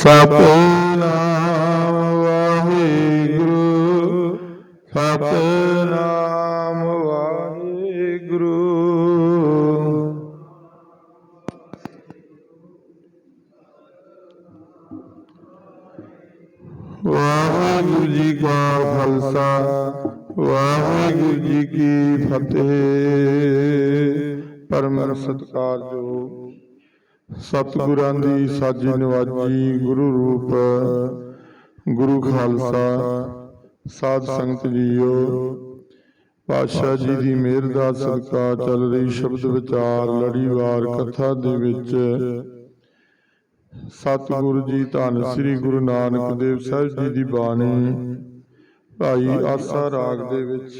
ਸਤਨਾਮ ਸਤਿਗੁਰਾਂ ਦੀ ਸਾਜੀ ਨਿਵਾਜ਼ੀ ਗੁਰੂ ਰੂਪ, ਗੁਰੂ ਖਾਲਸਾ, ਸਾਧ ਸੰਗਤ ਜੀਓ। ਪਾਤਸ਼ਾਹ ਜੀ ਦੀ ਮਿਹਰ ਦਾ ਸਦਕਾ ਚੱਲ ਰਹੀ ਸ਼ਬਦ ਵਿਚਾਰ ਲੜੀਵਾਰ ਕਥਾ ਦੇ ਵਿੱਚ। ਸਤਿਗੁਰੂ ਜੀ ਧੰਨ ਸ੍ਰੀ ਗੁਰੂ ਨਾਨਕ ਦੇਵ ਸਾਹਿਬ ਜੀ ਦੀ ਬਾਣੀ, ਭਾਈ ਆਸਾ ਰਾਗ ਦੇ ਵਿੱਚ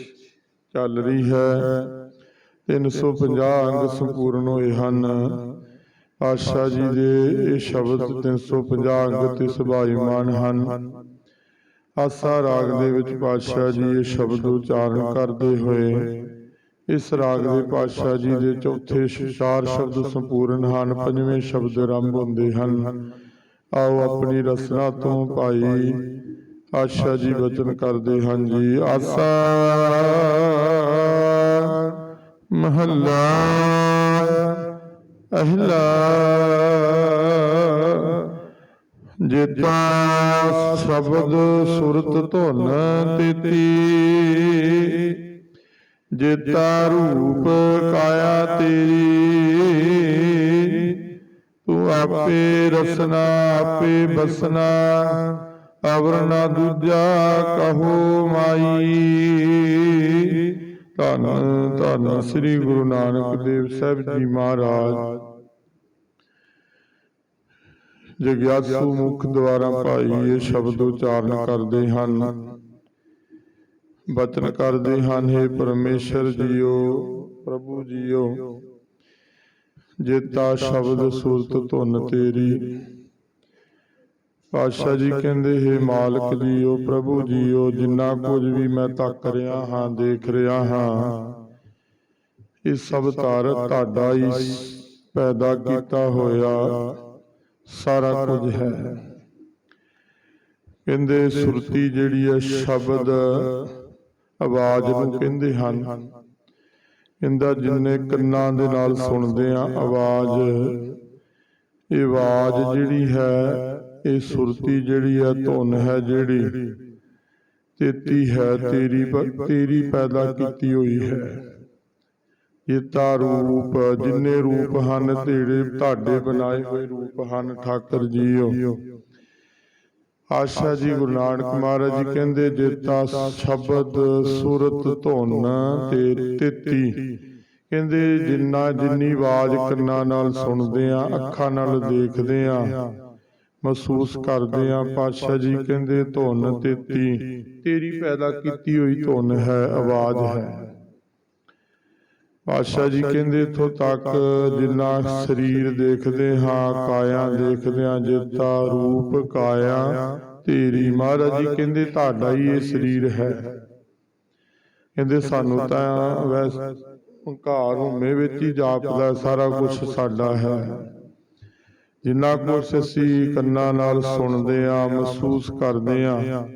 ਚੱਲ ਰਹੀ ਹੈ। 350 ਅੰਗ ਸੰਪੂਰਨ ਹੋਏ ਹਨ। ਆਸ਼ਾ ਜੀ ਦੇ ਇਹ ਸ਼ਬਦ 350 ਅੰਗ ਤੇ ਸੁਭਾਈਮਾਨ ਹਨ। ਆਸਾ ਰਾਗ ਦੇ ਵਿੱਚ ਪਾਤਸ਼ਾਹ ਜੀ ਇਹ ਸ਼ਬਦ ਉਚਾਰਨ ਕਰਦੇ ਹੋਏ, ਇਸ ਰਾਗ ਦੇ ਪਾਤਸ਼ਾਹ ਜੀ ਦੇ ਚੌਥੇ ਚਾਰ ਸ਼ਬਦ ਸੰਪੂਰਨ ਹਨ, ਪੰਜਵੇਂ ਸ਼ਬਦ ਆਰੰਭ ਹੁੰਦੇ ਹਨ। ਆਓ ਆਪਣੀ ਰਸਨਾ ਤੋਂ ਭਾਈ ਆਸ਼ਾ ਜੀ ਵਚਨ ਕਰਦੇ ਹਨ ਜੀ। ਆਸਾ ਮਹੱਲਾ ਅਹਿਲਾ। ਜੇਤਾ ਸ਼ਬਦ ਸੁਰਤ ਧੁਨ ਤੇਤੀ। ਜੇਤਾ ਰੂਪ ਕਾਇਆ ਤੇਰੀ। ਤੂੰ ਆਪੇ ਰਸਨਾ, ਆਪੇ ਬਸਨਾ। ਅਵਰਨਾ ਦੂਜਾ ਕਹੋ ਮਾਈ। ਧੰਨ ਧੰਨ ਸ੍ਰੀ ਗੁਰੂ ਨਾਨਕ ਦੇਵ ਸਾਹਿਬ ਜੀ ਮਹਾਰਾਜ। ਜਗਿਆਸੂ ਮੁਖ ਦੁਆਰਾ ਭਾਈ ਇਹ ਸ਼ਬਦ ਉਚਾਰਨ ਕਰਦੇ ਹਨ। ਬਚਨ ਕਰਦੇ ਹਨ हे ਪਰਮੇਸ਼ਰ ਜੀਓ ਪ੍ਰਭੂ ਜੀਓ। ਜੇਤਾ ਸ਼ਬਦ ਸੂਰਤ ਧੁਨ ਤੇਰੀ। ਪਾਤਸ਼ਾਹ ਜੀ ਕਹਿੰਦੇ, ਹੈ ਮਾਲਕ ਜੀਓ, ਪ੍ਰਭੂ ਜੀਓ, ਜਿੰਨਾ ਕੁਝ ਵੀ ਮੈਂ ਤੱਕ ਰਿਹਾ ਹਾਂ, ਦੇਖ ਰਿਹਾ ਹਾਂ। ਇਹ ਸਭ ਤਾਰ ਤੁਹਾਡਾ ਹੀ ਪੈਦਾ ਕੀਤਾ ਹੋਇਆ ਸਾਰਾ ਕੁਝ ਹੈ। ਕਹਿੰਦੇ, ਸੁਰਤੀ ਜਿਹੜੀ ਹੈ, ਸ਼ਬਦ, ਆਵਾਜ਼ ਨੂੰ ਕਹਿੰਦੇ ਹਨ। ਇਹਦਾ ਜਿੰਨੇ ਕੰਨਾਂ ਦੇ ਨਾਲ ਸੁਣਦੇ ਆ ਆਵਾਜ਼, ਇਹ ਆਵਾਜ਼ ਜਿਹੜੀ ਹੈ ਇਹ ਸੁਰਤੀ ਜਿਹੜੀ ਹੈ ਧੁਨ ਹੈ ਜਿਹੜੀ। ਤੇਤੀ ਹੈ ਤੇਰੀ ਤੇਰੀ ਪੈਦਾ ਕੀਤੀ ਹੋਈ ਹੈ। ਇਹ ਤਾ ਰੂਪ ਜਿੰਨੇ ਰੂਪ ਹਨ ਤੇਰੇ ਤੁਹਾਡੇ ਬਣਾਏ ਹੋਏ ਰੂਪ ਹਨ ਠਾਕਰ ਜੀਓ ਆਸ਼ਾ ਜੀ ਗੁਰੂ ਨਾਨਕ ਮਹਾਰਾਜ ਜੀ ਕਹਿੰਦੇ ਜੇਤਾ ਸ਼ਬਦ ਸੁਰਤ ਧੁਨ ਤੇ ਤੇਤੀ। ਕਹਿੰਦੇ ਜਿੰਨਾ ਜਿੰਨੀ ਆਵਾਜ਼ ਕੰਨਾਂ ਨਾਲ ਸੁਣਦੇ ਆ ਅੱਖਾਂ ਨਾਲ ਦੇਖਦੇ ਆ ਮਹਿਸੂਸ ਕਰਦੇ ਆ ਪਾਤਸ਼ਾਹ ਜੀ ਕਹਿੰਦੇ, ਧੁਨ ਤੇਤੀ, ਤੇਰੀ ਪੈਦਾ ਕੀਤੀ ਹੋਈ ਧੁਨ ਹੈ, ਆਵਾਜ਼ ਹੈ। ਪਾਤਸ਼ਾਹ ਜੀ ਕਹਿੰਦੇ, ਇਥੋਂ ਤੱਕ ਜਿੰਨਾ ਸਰੀਰ ਦੇਖਦੇ ਹਾਂ, ਕਾਇਆ ਦੇਖਦੇ ਹਾਂ, ਜਿੱਤਾ ਰੂਪ ਕਾਇਆ ਤੇਰੀ ਮਹਾਰਾਜ ਜੀ ਕਹਿੰਦੇ, ਤੁਹਾਡਾ ਹੀ ਇਹ ਸਰੀਰ ਹੈ। ਕਹਿੰਦੇ, ਸਾਨੂੰ ਤਾਂ ਵੈਸ ਹੰਕਾਰ ਹੁਮੇ ਵਿੱਚ ਹੀ ਜਾਪਦਾ, ਸਾਰਾ ਕੁਝ ਸਾਡਾ ਹੈ। ਜਿੰਨਾ ਕੁਝ ਅਸੀਂ ਕੰਨਾਂ ਨਾਲ ਸੁਣਦੇ ਆ ਮਹਿਸੂਸ ਕਰਦੇ ਆ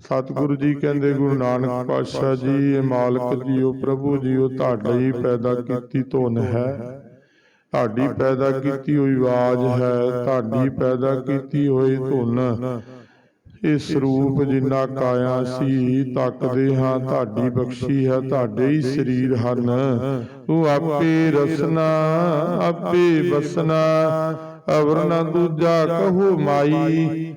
ਸਤਿਗੁਰੂ ਜੀ ਕਹਿੰਦੇ, ਗੁਰੂ ਨਾਨਕ ਪਾਤਸ਼ਾਹ ਜੀ, ਇਹ ਮਾਲਕ ਜੀਓ, ਪ੍ਰਭੂ ਜੀ ਤੁਹਾਡਾ ਤੁਹਾਡੀ ਪੈਦਾ ਕੀਤੀ ਧੁਨ ਹੈ। ਤੁਹਾਡੀ ਪੈਦਾ ਕੀਤੀ ਹੋਈ ਆਵਾਜ਼ ਹੈ, ਤੁਹਾਡੀ ਪੈਦਾ ਕੀਤੀ ਹੋਈ ਧੁਨ। ਇਹ ਸਰੂਪ ਜਿੰਨਾ ਕਾਇਆ ਸੀ, ਤੱਕਦੇ ਹਾਂ ਤੁਹਾਡੀ ਬਖਸ਼ੀ ਹੈ, ਤੁਹਾਡੇ ਹੀ ਸਰੀਰ ਹਨ। ਤੂੰ ਆਪੇ ਰਸਨਾ, ਆਪੇ ਬਸਨਾ ਅਵਰ ਨਾ ਦੂਜਾ ਕਹੋ ਮਾਈ।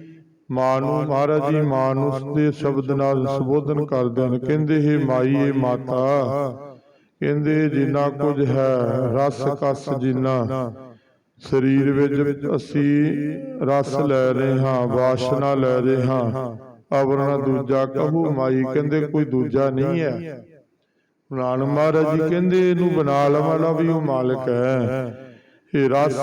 ਮਾਂ ਨੂੰ ਮਹਾਰਾਜ ਜੀ ਮਾਂ ਨੂੰ ਉਸਦੇ ਸ਼ਬਦ ਨਾਲ ਸੰਬੋਧਨ ਕਰਦੇ ਹਨ। ਕਹਿੰਦੇ, ਹੈ ਮਾਈ ਏ ਮਾਤਾ। ਕਹਿੰਦੇ, ਜਿੰਨਾ ਕੁਝ ਹੈ, ਰਸ ਕਸ ਜਿੰਨਾ। ਸਰੀਰ ਵਿੱਚ ਅਸੀਂ ਰਸ ਲੈ ਰਹੇ ਹਾਂ ਵਾਸ਼ਨਾ ਲੈ ਰਹੇ ਹਾਂ। ਅਵਰਣਾ ਦੂਜਾ ਕਹੂ ਮਾਈ ਕਹਿੰਦੇ ਕੋਈ ਦੂਜਾ ਨਹੀਂ ਹੈ। ਨਾਨਕ ਮਹਾਰਾਜ ਜੀ ਕਹਿੰਦੇ ਇਹਨੂੰ ਬਣਾ ਲਵਾਲਾ ਵੀ ਉਹ ਮਾਲਕ ਹੈ। ਇਹ ਰਸ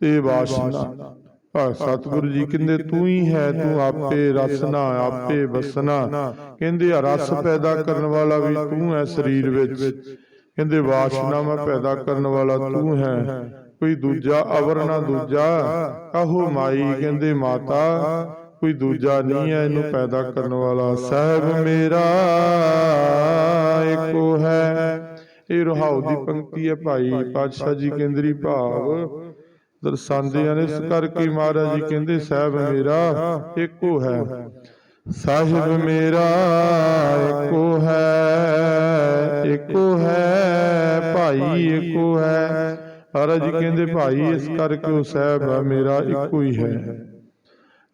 ਤੇ ਵਾਸ਼ਨਾ। ਆ ਸਤਿਗੁਰੂ ਜੀ ਕਹਿੰਦੇ ਤੂੰ ਹੀ ਹੈ ਤੂੰ ਆਪੇ ਰਸਨਾ ਆਪੇ ਵਸਨਾ। ਕਹਿੰਦੇ ਆ ਰਸ ਪੈਦਾ ਕਰਨ ਵਾਲਾ ਵੀ ਤੂੰ ਹੈ ਸਰੀਰ ਵਿੱਚ। ਕਹਿੰਦੇ ਵਾਸ਼ਨਾ ਮੈਂ ਪੈਦਾ ਕਰਨ ਵਾਲਾ ਤੂੰ ਹੈ। ਕੋਈ ਦੂਜਾ ਅਵਰ ਨਾ ਦੂਜਾ ਕਹੋ ਮਾਈ ਕਹਿੰਦੇ ਮਾਤਾ ਕੋਈ ਦੂਜਾ ਨਹੀਂ ਹੈ ਇਹਨੂੰ ਪੈਦਾ ਕਰਨ ਵਾਲਾ ਸਹਿਬ ਮੇਰਾ ਏਕੋ ਹੈ। ਇਹ ਰਹਾਉ ਦੀ ਪੰਕਤੀ ਹੈ ਭਾਈ ਪਾਤਸ਼ਾਹ ਜੀ ਕੇਂਦਰੀ ਭਾਵ। ਦਰਸਾਉਂਦੇ ਹਨ ਇਸ ਕਰਕੇ ਮਹਾਰਾਜ ਜੀ ਕਹਿੰਦੇ ਸਾਹਿਬ ਮੇਰਾ ਏਕੋ ਹੈ। ਸਾਹਿਬ ਮੇਰਾ ਏਕੋ ਹੈ। ਏਕੋ ਹੈ ਭਾਈ ਏਕੋ ਹੈ। ਮਹਾਰਾਜ ਜੀ ਕਹਿੰਦੇ ਭਾਈ ਇਸ ਕਰਕੇ ਉਹ ਸਾਹਿਬ ਹੈ ਮੇਰਾ ਇੱਕੋ ਹੀ ਹੈ।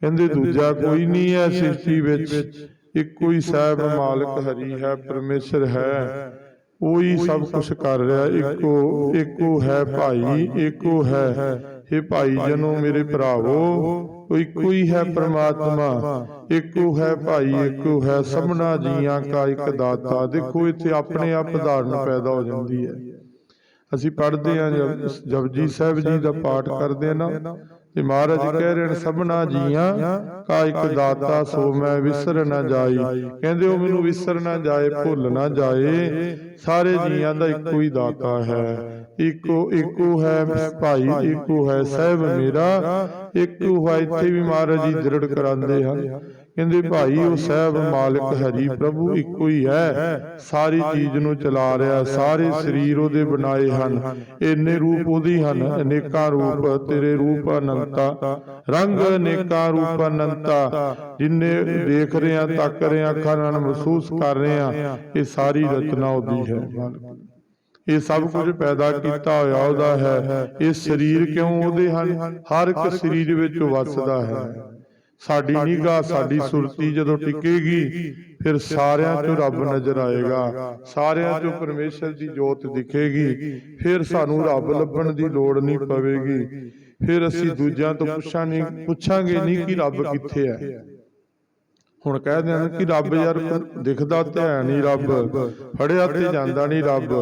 ਕਹਿੰਦੇ ਦੂਜਾ ਕੋਈ ਨਹੀਂ ਹੈ ਸ੍ਰਿਸ਼ਟੀ ਵਿੱਚ। ਇੱਕੋ ਹੀ ਸਾਹਿਬ ਮਾਲਕ ਹਰੀ ਹੈ ਪਰਮੇਸ਼ਰ ਹੈ। ਉਹੀ ਸਭ ਕੁਝ ਕਰ ਰਿਹਾ ਇੱਕੋ ਇੱਕੋ ਹੈ ਭਾਈ ਇੱਕੋ ਹੈ। ਇਹ ਭਾਈ ਜਨੋ ਮੇਰੇ ਭਰਾਵੋ ਉਹ ਇੱਕੋ ਹੀ ਹੈ ਪ੍ਰਮਾਤਮਾ। ਇੱਕੋ ਹੈ ਭਾਈ ਇੱਕੋ ਹੈ ਸਭਨਾ ਜੀਆਂ ਕਾ ਇੱਕ ਦਾਤਾ। ਦੇਖੋ ਇੱਥੇ ਆਪਣੇ ਆਪ ਧਾਰਨ ਪੈਦਾ ਹੋ। ਜਾਂਦੀ ਹੈ। ਅਸੀਂ ਪੜ੍ਹਦੇ ਜਪ- ਜਪਜੀ ਸਾਹਿਬ ਜੀ ਦਾ ਪਾਠ ਕਰਦੇ ਨਾ। ਤੇ ਮਹਾਰਾਜ ਕਹਿ ਰਹੇ ਨੇ ਸਭਨਾ ਜੀਆਂ ਕਾ ਇੱਕ ਦਾਤਾ ਸੋ ਮੈਂ ਵਿਸਰ ਨਾ ਜਾਈ ਕਹਿੰਦੇ ਉਹ ਮੈਨੂੰ ਵਿਸਰ ਨਾ ਜਾਏ ਭੁੱਲ ਨਾ ਜਾਏ। ਸਾਰੇ ਜੀਆਂ ਦਾ ਇੱਕੋ ਹੀ ਦਾਤਾ ਹੈ। ਇੱਕੋ ਇੱਕੋ ਹੈ ਭਾਈ ਇੱਕੋ ਹੈ ਸਾਹਿਬ ਮੇਰਾ। ਇੱਕੋ ਹੈ ਇੱਥੇ ਵੀ ਮਹਾਰਾਜ ਜੀ ਦ੍ਰਿੜ ਕਰਾਉਂਦੇ ਹਨ। ਕਹਿੰਦੇ ਭਾਈ ਉਹ ਸਾਹਿਬ ਮਾਲਕ ਹਰੀ ਪ੍ਰਭੂ ਇੱਕੋ ਹੀ ਹੈ। ਸਾਰੀ ਚੀਜ਼ ਨੂੰ ਚਲਾ ਰਿਹਾ ਸਾਰੇ ਸਰੀਰ ਉਹਦੇ ਬਣਾਏ ਹਨ। ਇੰਨੇ ਰੂਪ ਉਹਦੀ ਹਨ ਅਨੇਕਾਂ ਰੂਪ ਤੇਰੇ ਰੂਪ ਅਨੰਤਾ। ਰੰਗ ਅਨੇਕਾਂ ਰੂਪ ਅਨੰਤਾ। ਜਿੰਨੇ ਦੇਖ ਰਹੇ ਆ ਤੱਕ ਰਹੇ ਆ ਅੱਖਾਂ ਨਾਲ ਮਹਿਸੂਸ ਕਰ ਰਹੇ ਆ ਇਹ ਸਾਰੀ ਰਚਨਾ ਉਹਦੀ ਹੈ। ਮਾਲਕ ਇਹ ਸਭ ਕੁਝ ਪੈਦਾ ਕੀਤਾ ਹੋਇਆ ਉਹਦਾ ਹੈ। ਇਹ ਸਰੀਰ ਕਿਉਂ ਉਹਦੇ ਹਨ? ਹਰ ਇੱਕ ਸਰੀਰ ਵਿੱਚ ਵਸਦਾ ਹੈ। ਸਾਡੀ ਨਿਗਾਹ ਸਾਡੀ ਸੁਰਤੀ ਜਦੋਂ ਟਿਕੇਗੀ ਫਿਰ ਸਾਰਿਆਂ 'ਚੋਂ ਰੱਬ ਨਜ਼ਰ ਆਏਗਾ। ਸਾਰਿਆਂ 'ਚੋਂ ਪਰਮੇਸ਼ਰ ਦੀ ਜੋਤ ਦਿਖੇਗੀ। ਫਿਰ ਸਾਨੂੰ ਰੱਬ ਲੱਭਣ ਦੀ ਲੋੜ ਨਹੀਂ ਪਵੇਗੀ। ਫਿਰ ਅਸੀਂ ਦੂਜਿਆਂ ਤੋਂ ਪੁੱਛਾਂਗੇ ਪੁੱਛਾਂਗੇ ਨਹੀਂ ਕਿ ਰੱਬ ਕਿੱਥੇ ਹੈ। ਹੁਣ ਕਹਿ ਦੇਣ ਕਿ ਰੱਬ ਯਾਰ ਦਿਖਦਾ ਤੇ ਹੈ ਨਹੀਂ ਰੱਬ। ਫੜਿਆ ਤੇ ਜਾਂਦਾ ਨਹੀਂ ਰੱਬ।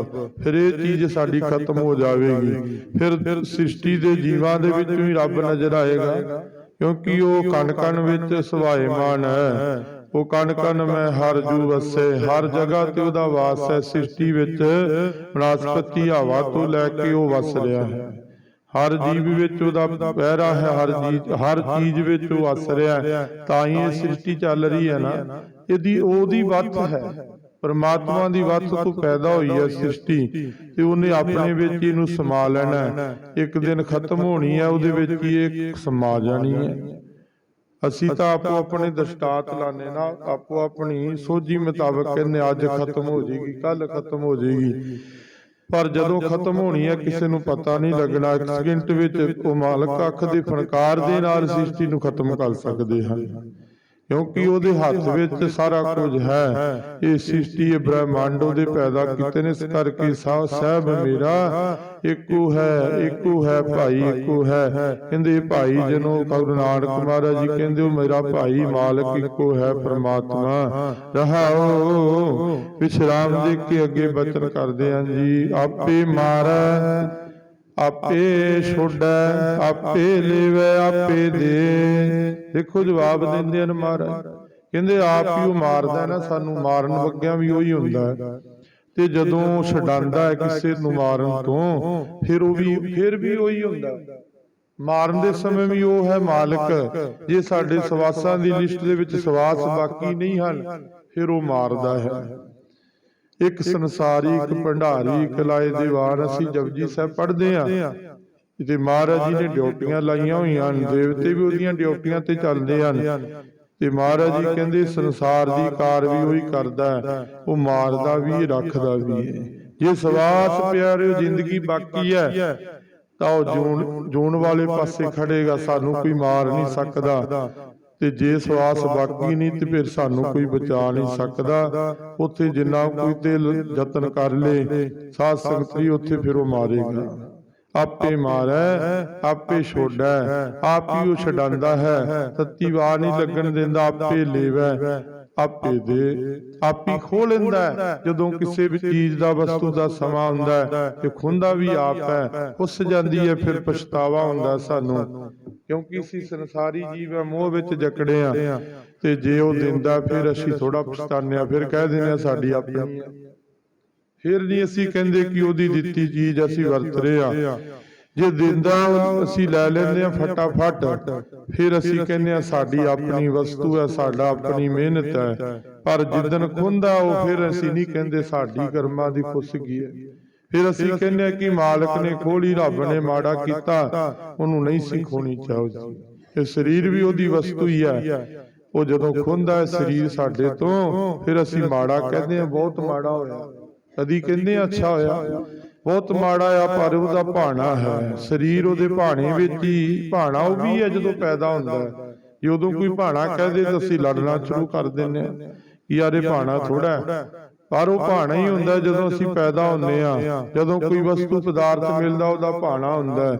ਫਿਰ ਇਹ ਚੀਜ਼ ਸਾਡੀ ਖਤਮ ਹੋ ਜਾਵੇਗੀ। ਫਿਰ ਫਿਰ ਸ੍ਰਿਸ਼ਟੀ ਦੇ ਜੀਵਾਂ ਦੇ ਵਿੱਚੋਂ ਹੀ ਰੱਬ ਨਜ਼ਰ ਆਏਗਾ। ਕਿਉਂਕਿ ਉਹ ਕਣ ਕਣ ਵਿੱਚ ਸੁਭਾਏਮਾਨ ਹੈ। ਉਹ ਕਣ ਕਣ ਮੈਂ ਹਰ ਜੂ ਵਸੇ, ਹਰ ਜਗ੍ਹਾ ਤੇ ਉਹਦਾ ਵਾਸ ਹੈ ਸ੍ਰਿਸ਼ਟੀ ਵਿੱਚ। ਬਨਸਪਤੀ ਹਵਾ ਤੋਂ ਲੈ ਕੇ ਉਹ ਵਸ ਰਿਹਾ ਹੈ। ਹਰ ਜੀਵ ਵਿੱਚ ਉਹਦਾ ਪਹਿਰਾ ਹੈ, ਹਰ ਚੀਜ਼ ਹਰ ਚੀਜ਼ ਵਿੱਚ ਉਹ ਵਸ ਰਿਹਾ ਹੈ। ਤਾਂ ਹੀ ਇਹ ਸ੍ਰਿਸ਼ਟੀ ਚੱਲ ਰਹੀ ਹੈ ਨਾ। ਇਹਦੀ, ਉਹਦੀ ਵੱਤ ਹੈ। ਪਰਮਾਤਮਾ ਦੀ ਵੱਤ ਤੋਂ ਪੈਦਾ ਹੋਈ ਹੈ ਸ੍ਰਿਸ਼ਟੀ ਤੇ ਉਹਨੇ ਆਪਣੇ ਵਿੱਚ ਇਹਨੂੰ ਸਮਾ ਲੈਣਾ। ਇੱਕ ਦਿਨ ਖਤਮ ਹੋਣੀ ਹੈ ਉਹਦੇ ਵਿੱਚ ਹੀ ਇਹ ਸਮਾ ਜਾਣੀ ਹੈ। ਅਸੀਂ ਤਾਂ ਆਪੋ ਆਪਣੇ ਦਸ਼ਟਾਤ ਲਾਣੇ ਨਾ ਆਪੋ ਆਪਣੀ ਸੋਝੀ ਮੁਤਾਬਕ ਕਹਿੰਦੇ ਅੱਜ ਖਤਮ ਹੋ ਜਾਏਗੀ ਕੱਲ ਖਤਮ ਹੋ ਜਾਏਗੀ। ਪਰ ਜਦੋਂ ਖਤਮ ਹੋਣੀ ਹੈ ਕਿਸੇ ਨੂੰ ਪਤਾ ਨਹੀਂ ਲੱਗਣਾ ਇੱਕ ਸਕਿੰਟ ਵਿੱਚ ਉਹ ਮਾਲਕ ਅੱਖ ਦੇ ਫਣਕਾਰ ਦੇ ਨਾਲ ਸ੍ਰਿਸ਼ਟੀ ਨੂੰ ਖਤਮ ਕਰ ਸਕਦੇ ਹਨ। ਕਿਉਂਕਿ ਉਹਦੇ ਹੱਥ ਵਿੱਚ ਸਾਰਾ ਕੁਝ ਹੈ। ਇਹ ਸ੍ਰਿਸ਼ਟੀ ਇਹ ਬ੍ਰਹਿਮੰਡ ਉਹਦੇ ਪੈਦਾ ਕੀਤੇ ਨੇ ਇਸ ਕਰਕੇ ਸਾ ਸਹਿਬ ਮੇਰਾ ਇੱਕੋ ਹੈ ਇੱਕੋ ਹੈ ਭਾਈ ਇੱਕੋ ਹੈ। ਕਹਿੰਦੇ ਭਾਈ ਜਨੋ ਗੁਰੂ ਨਾਨਕ ਮਹਾਰਾਜ ਜੀ ਕਹਿੰਦੇ ਉਹ ਮੇਰਾ ਭਾਈ ਮਾਲਕ ਇੱਕੋ ਹੈ ਪ੍ਰਮਾਤਮਾ। ਰਹਾਓ ਵਿਸ਼ਰਾਮ ਦੇ ਕੇ ਅੱਗੇ ਬਚਨ ਕਰਦੇ ਹਾਂ ਜੀ। ਆਪੇ ਮਾਰੈ ਆਪੇ ਛੋੜੈ, ਆਪੇ ਲੇਵੈ, ਆਪੇ ਦੇ। ਦੇਖੋ ਜਵਾਬ ਦਿੰਦੇ ਹਨ ਮਹਾਰਾਜ। ਕਹਿੰਦੇ ਆਪ ਹੀ ਉਹ ਮਾਰਦਾ ਨਾ, ਸਾਨੂੰ ਮਾਰਨ ਵਗਿਆ ਵੀ ਉਹੀ ਹੁੰਦਾ। ਤੇ ਜਦੋਂ ਛਡਾਂਦਾ ਹੈ ਕਿਸੇ ਨੂੰ ਮਾਰਨ ਤੋਂ, ਫਿਰ ਉਹ ਵੀ ਫਿਰ ਵੀ ਉਹੀ ਹੁੰਦਾ। ਮਾਰਨ ਦੇ ਸਮੇਂ ਵੀ ਉਹ ਹੈ ਮਾਲਕ। ਜੇ ਸਾਡੇ ਸਵਾਸਾਂ ਦੀ ਲਿਸਟ ਦੇ ਵਿੱਚ ਸਵਾਸ ਬਾਕੀ ਨਹੀਂ ਹਨ, ਫਿਰ ਉਹ ਮਾਰਦਾ ਹੈ। ਇੱਕ ਸੰਸਾਰੀ ਇੱਕ ਭੰਡਾਰੀ ਇੱਕ ਲਾਏ ਦੀਵਾਨ ਅਸੀਂ ਜਪਜੀ ਸਾਹਿਬ ਪੜ੍ਹਦੇ ਆ ਤੇ ਮਹਾਰਾਜ ਜੀ ਨੇ ਡਿਊਟੀਆਂ ਲਾਈਆਂ ਹੋਈਆਂ ਹਨ ਦੇਵਤੇ ਵੀ ਉਹਦੀਆਂ ਡਿਊਟੀਆਂ ਤੇ ਚੱਲਦੇ ਹਨ। ਤੇ ਮਹਾਰਾਜ ਜੀ ਕਹਿੰਦੇ ਸੰਸਾਰ ਦੀ ਕਾਰ ਵੀ ਉਹੀ ਕਰਦਾ ਉਹ ਮਾਰਦਾ ਵੀ ਰੱਖਦਾ ਵੀ ਹੈ। ਜੇ ਸਵਾਸ ਪਿਆਰਿਓ ਜ਼ਿੰਦਗੀ ਬਾਕੀ ਹੈ ਤਾਂ ਉਹ ਜੂਨ ਜੂਨ ਵਾਲੇ ਪਾਸੇ ਖੜੇਗਾ ਸਾਨੂੰ ਕੋਈ ਮਾਰ ਨਹੀਂ ਸਕਦਾ। ਤੇ ਜੇ ਸਵਾਸ ਬਾਕੀ ਨਹੀਂ ਤੇ ਫਿਰ ਸਾਨੂੰ ਕੋਈ ਬਚਾ ਨਹੀਂ ਸਕਦਾ। ਉੱਥੇ ਜਿੰਨਾ ਕੋਈ ਤੇ ਯਤਨ ਕਰ ਲੇ ਸਾਧ ਸੰਗਤ ਵੀ ਉੱਥੇ ਫਿਰ ਉਹ ਮਾਰੇਗਾ। ਆਪੇ ਮਾਰੈ ਆਪੇ ਛੋੜੈ ਆਪ ਹੀ ਉਹ ਛਡਾਂਦਾ ਹੈ ਤੱਤੀ ਵਾਰ ਨਹੀਂ ਲੱਗਣ ਦਿੰਦਾ ਆਪੇ ਲੇਵੈ ਆਪੇ ਦੇ ਆਪੀ ਖੋਹ ਲੈਂਦਾ। ਜਦੋਂ ਕਿਸੇ ਵੀ ਚੀਜ਼ ਦਾ ਵਸਤੂ ਦਾ ਸਮਾਂ ਹੁੰਦਾ ਤੇ ਖੁੰਦਾ ਵੀ ਆਪ ਹੈ ਉਸ ਜਾਂਦੀ ਹੈ ਫਿਰ ਪਛਤਾਵਾ ਹੁੰਦਾ ਸਾਨੂੰ। ਕਿਉਂਕਿ ਅਸੀਂ ਸੰਸਾਰੀ ਜੀਵ ਹੈ ਮੋਹ ਵਿੱਚ ਜਕੜੇ ਆ। ਤੇ ਜੇ ਉਹ ਦਿੰਦਾ ਫਿਰ ਅਸੀਂ ਥੋੜਾ ਪਛਤਾਨੇ ਆ ਫਿਰ ਕਹਿ ਦਿੰਦੇ ਆ ਸਾਡੀ ਆਪਣੀ ਫਿਰ ਨਹੀਂ ਅਸੀਂ ਕਹਿੰਦੇ ਕਿ ਉਹਦੀ ਦਿੱਤੀ ਚੀਜ਼ ਅਸੀਂ ਵਰਤ ਰਹੇ ਆ। ਜੇ ਦਿੰਦਾ ਅਸੀਂ ਲੈ ਲੈਂਦੇ ਆ ਫਟਾਫਟ। ਫਿਰ ਅਸੀਂ ਕਹਿੰਦੇ ਆ ਸਾਡੀ ਆਪਣੀ ਵਸਤੂ ਹੈ ਸਾਡਾ ਆਪਣੀ ਮਿਹਨਤ ਹੈ ਪਰ ਜਿੱਦਨ ਖੁੰਦਾ ਉਹ ਫਿਰ ਅਸੀਂ ਨਹੀਂ ਕਹਿੰਦੇ ਸਾਡੀ ਕਰਮਾਂ ਦੀ ਫੁੱਸਗੀ ਹੈ। ਫਿਰ ਅਸੀਂ ਕਹਿੰਦੇ ਆ ਕਿ ਮਾਲਕ ਨੇ ਖੋਲੀ ਰੱਬ ਨੇ ਮਾੜਾ ਕੀਤਾ, ਉਹਨੂੰ ਨਹੀਂ ਸੀ ਖੋਣੀ ਚਾਹੀਦੀ। ਇਹ ਸਰੀਰ ਵੀ ਉਹਦੀ ਵਸਤੂ ਹੀ ਹੈ। ਉਹ ਜਦੋਂ ਖੁੰਦਾ ਹੈ, ਸਰੀਰ ਸਾਡੇ ਤੋਂ, ਫਿਰ ਅਸੀਂ ਮਾੜਾ ਕਹਿੰਦੇ ਆ ਬਹੁਤ ਮਾੜਾ ਹੋਇਆ। ਕਦੀ ਕਹਿੰਦੇ ਆ ਅੱਛਾ ਹੋਇਆ। ਬਹੁਤ ਮਾੜਾ ਆ, ਪਰ ਉਹਦਾ ਭਾਣਾ ਹੈ। ਸਰੀਰ ਉਹਦੇ ਭਾਣੇ ਵਿੱਚ ਹੀ, ਭਾਣਾ ਉਹ ਵੀ ਹੈ ਜਦੋਂ ਪੈਦਾ ਹੁੰਦਾ ਹੈ। ਜਦੋਂ ਕੋਈ ਭਾਣਾ ਕਹਦੇ ਤਾਂ ਅਸੀਂ ਲੜਨਾ ਸ਼ੁਰੂ ਕਰ ਦਿੰਦੇ ਆ ਯਾਰ ਇਹ ਭਾਣਾ ਥੋੜਾ ਹੈ। ਪਰ ਉਹ ਭਾਣਾ ਹੀ ਹੁੰਦਾ ਜਦੋਂ ਅਸੀਂ ਪੈਦਾ ਹੁੰਦੇ ਆ ਜਦੋਂ ਕੋਈ ਵਸਤੂ ਪਦਾਰਥ ਮਿਲਦਾ ਉਹਦਾ ਭਾਣਾ ਹੁੰਦਾ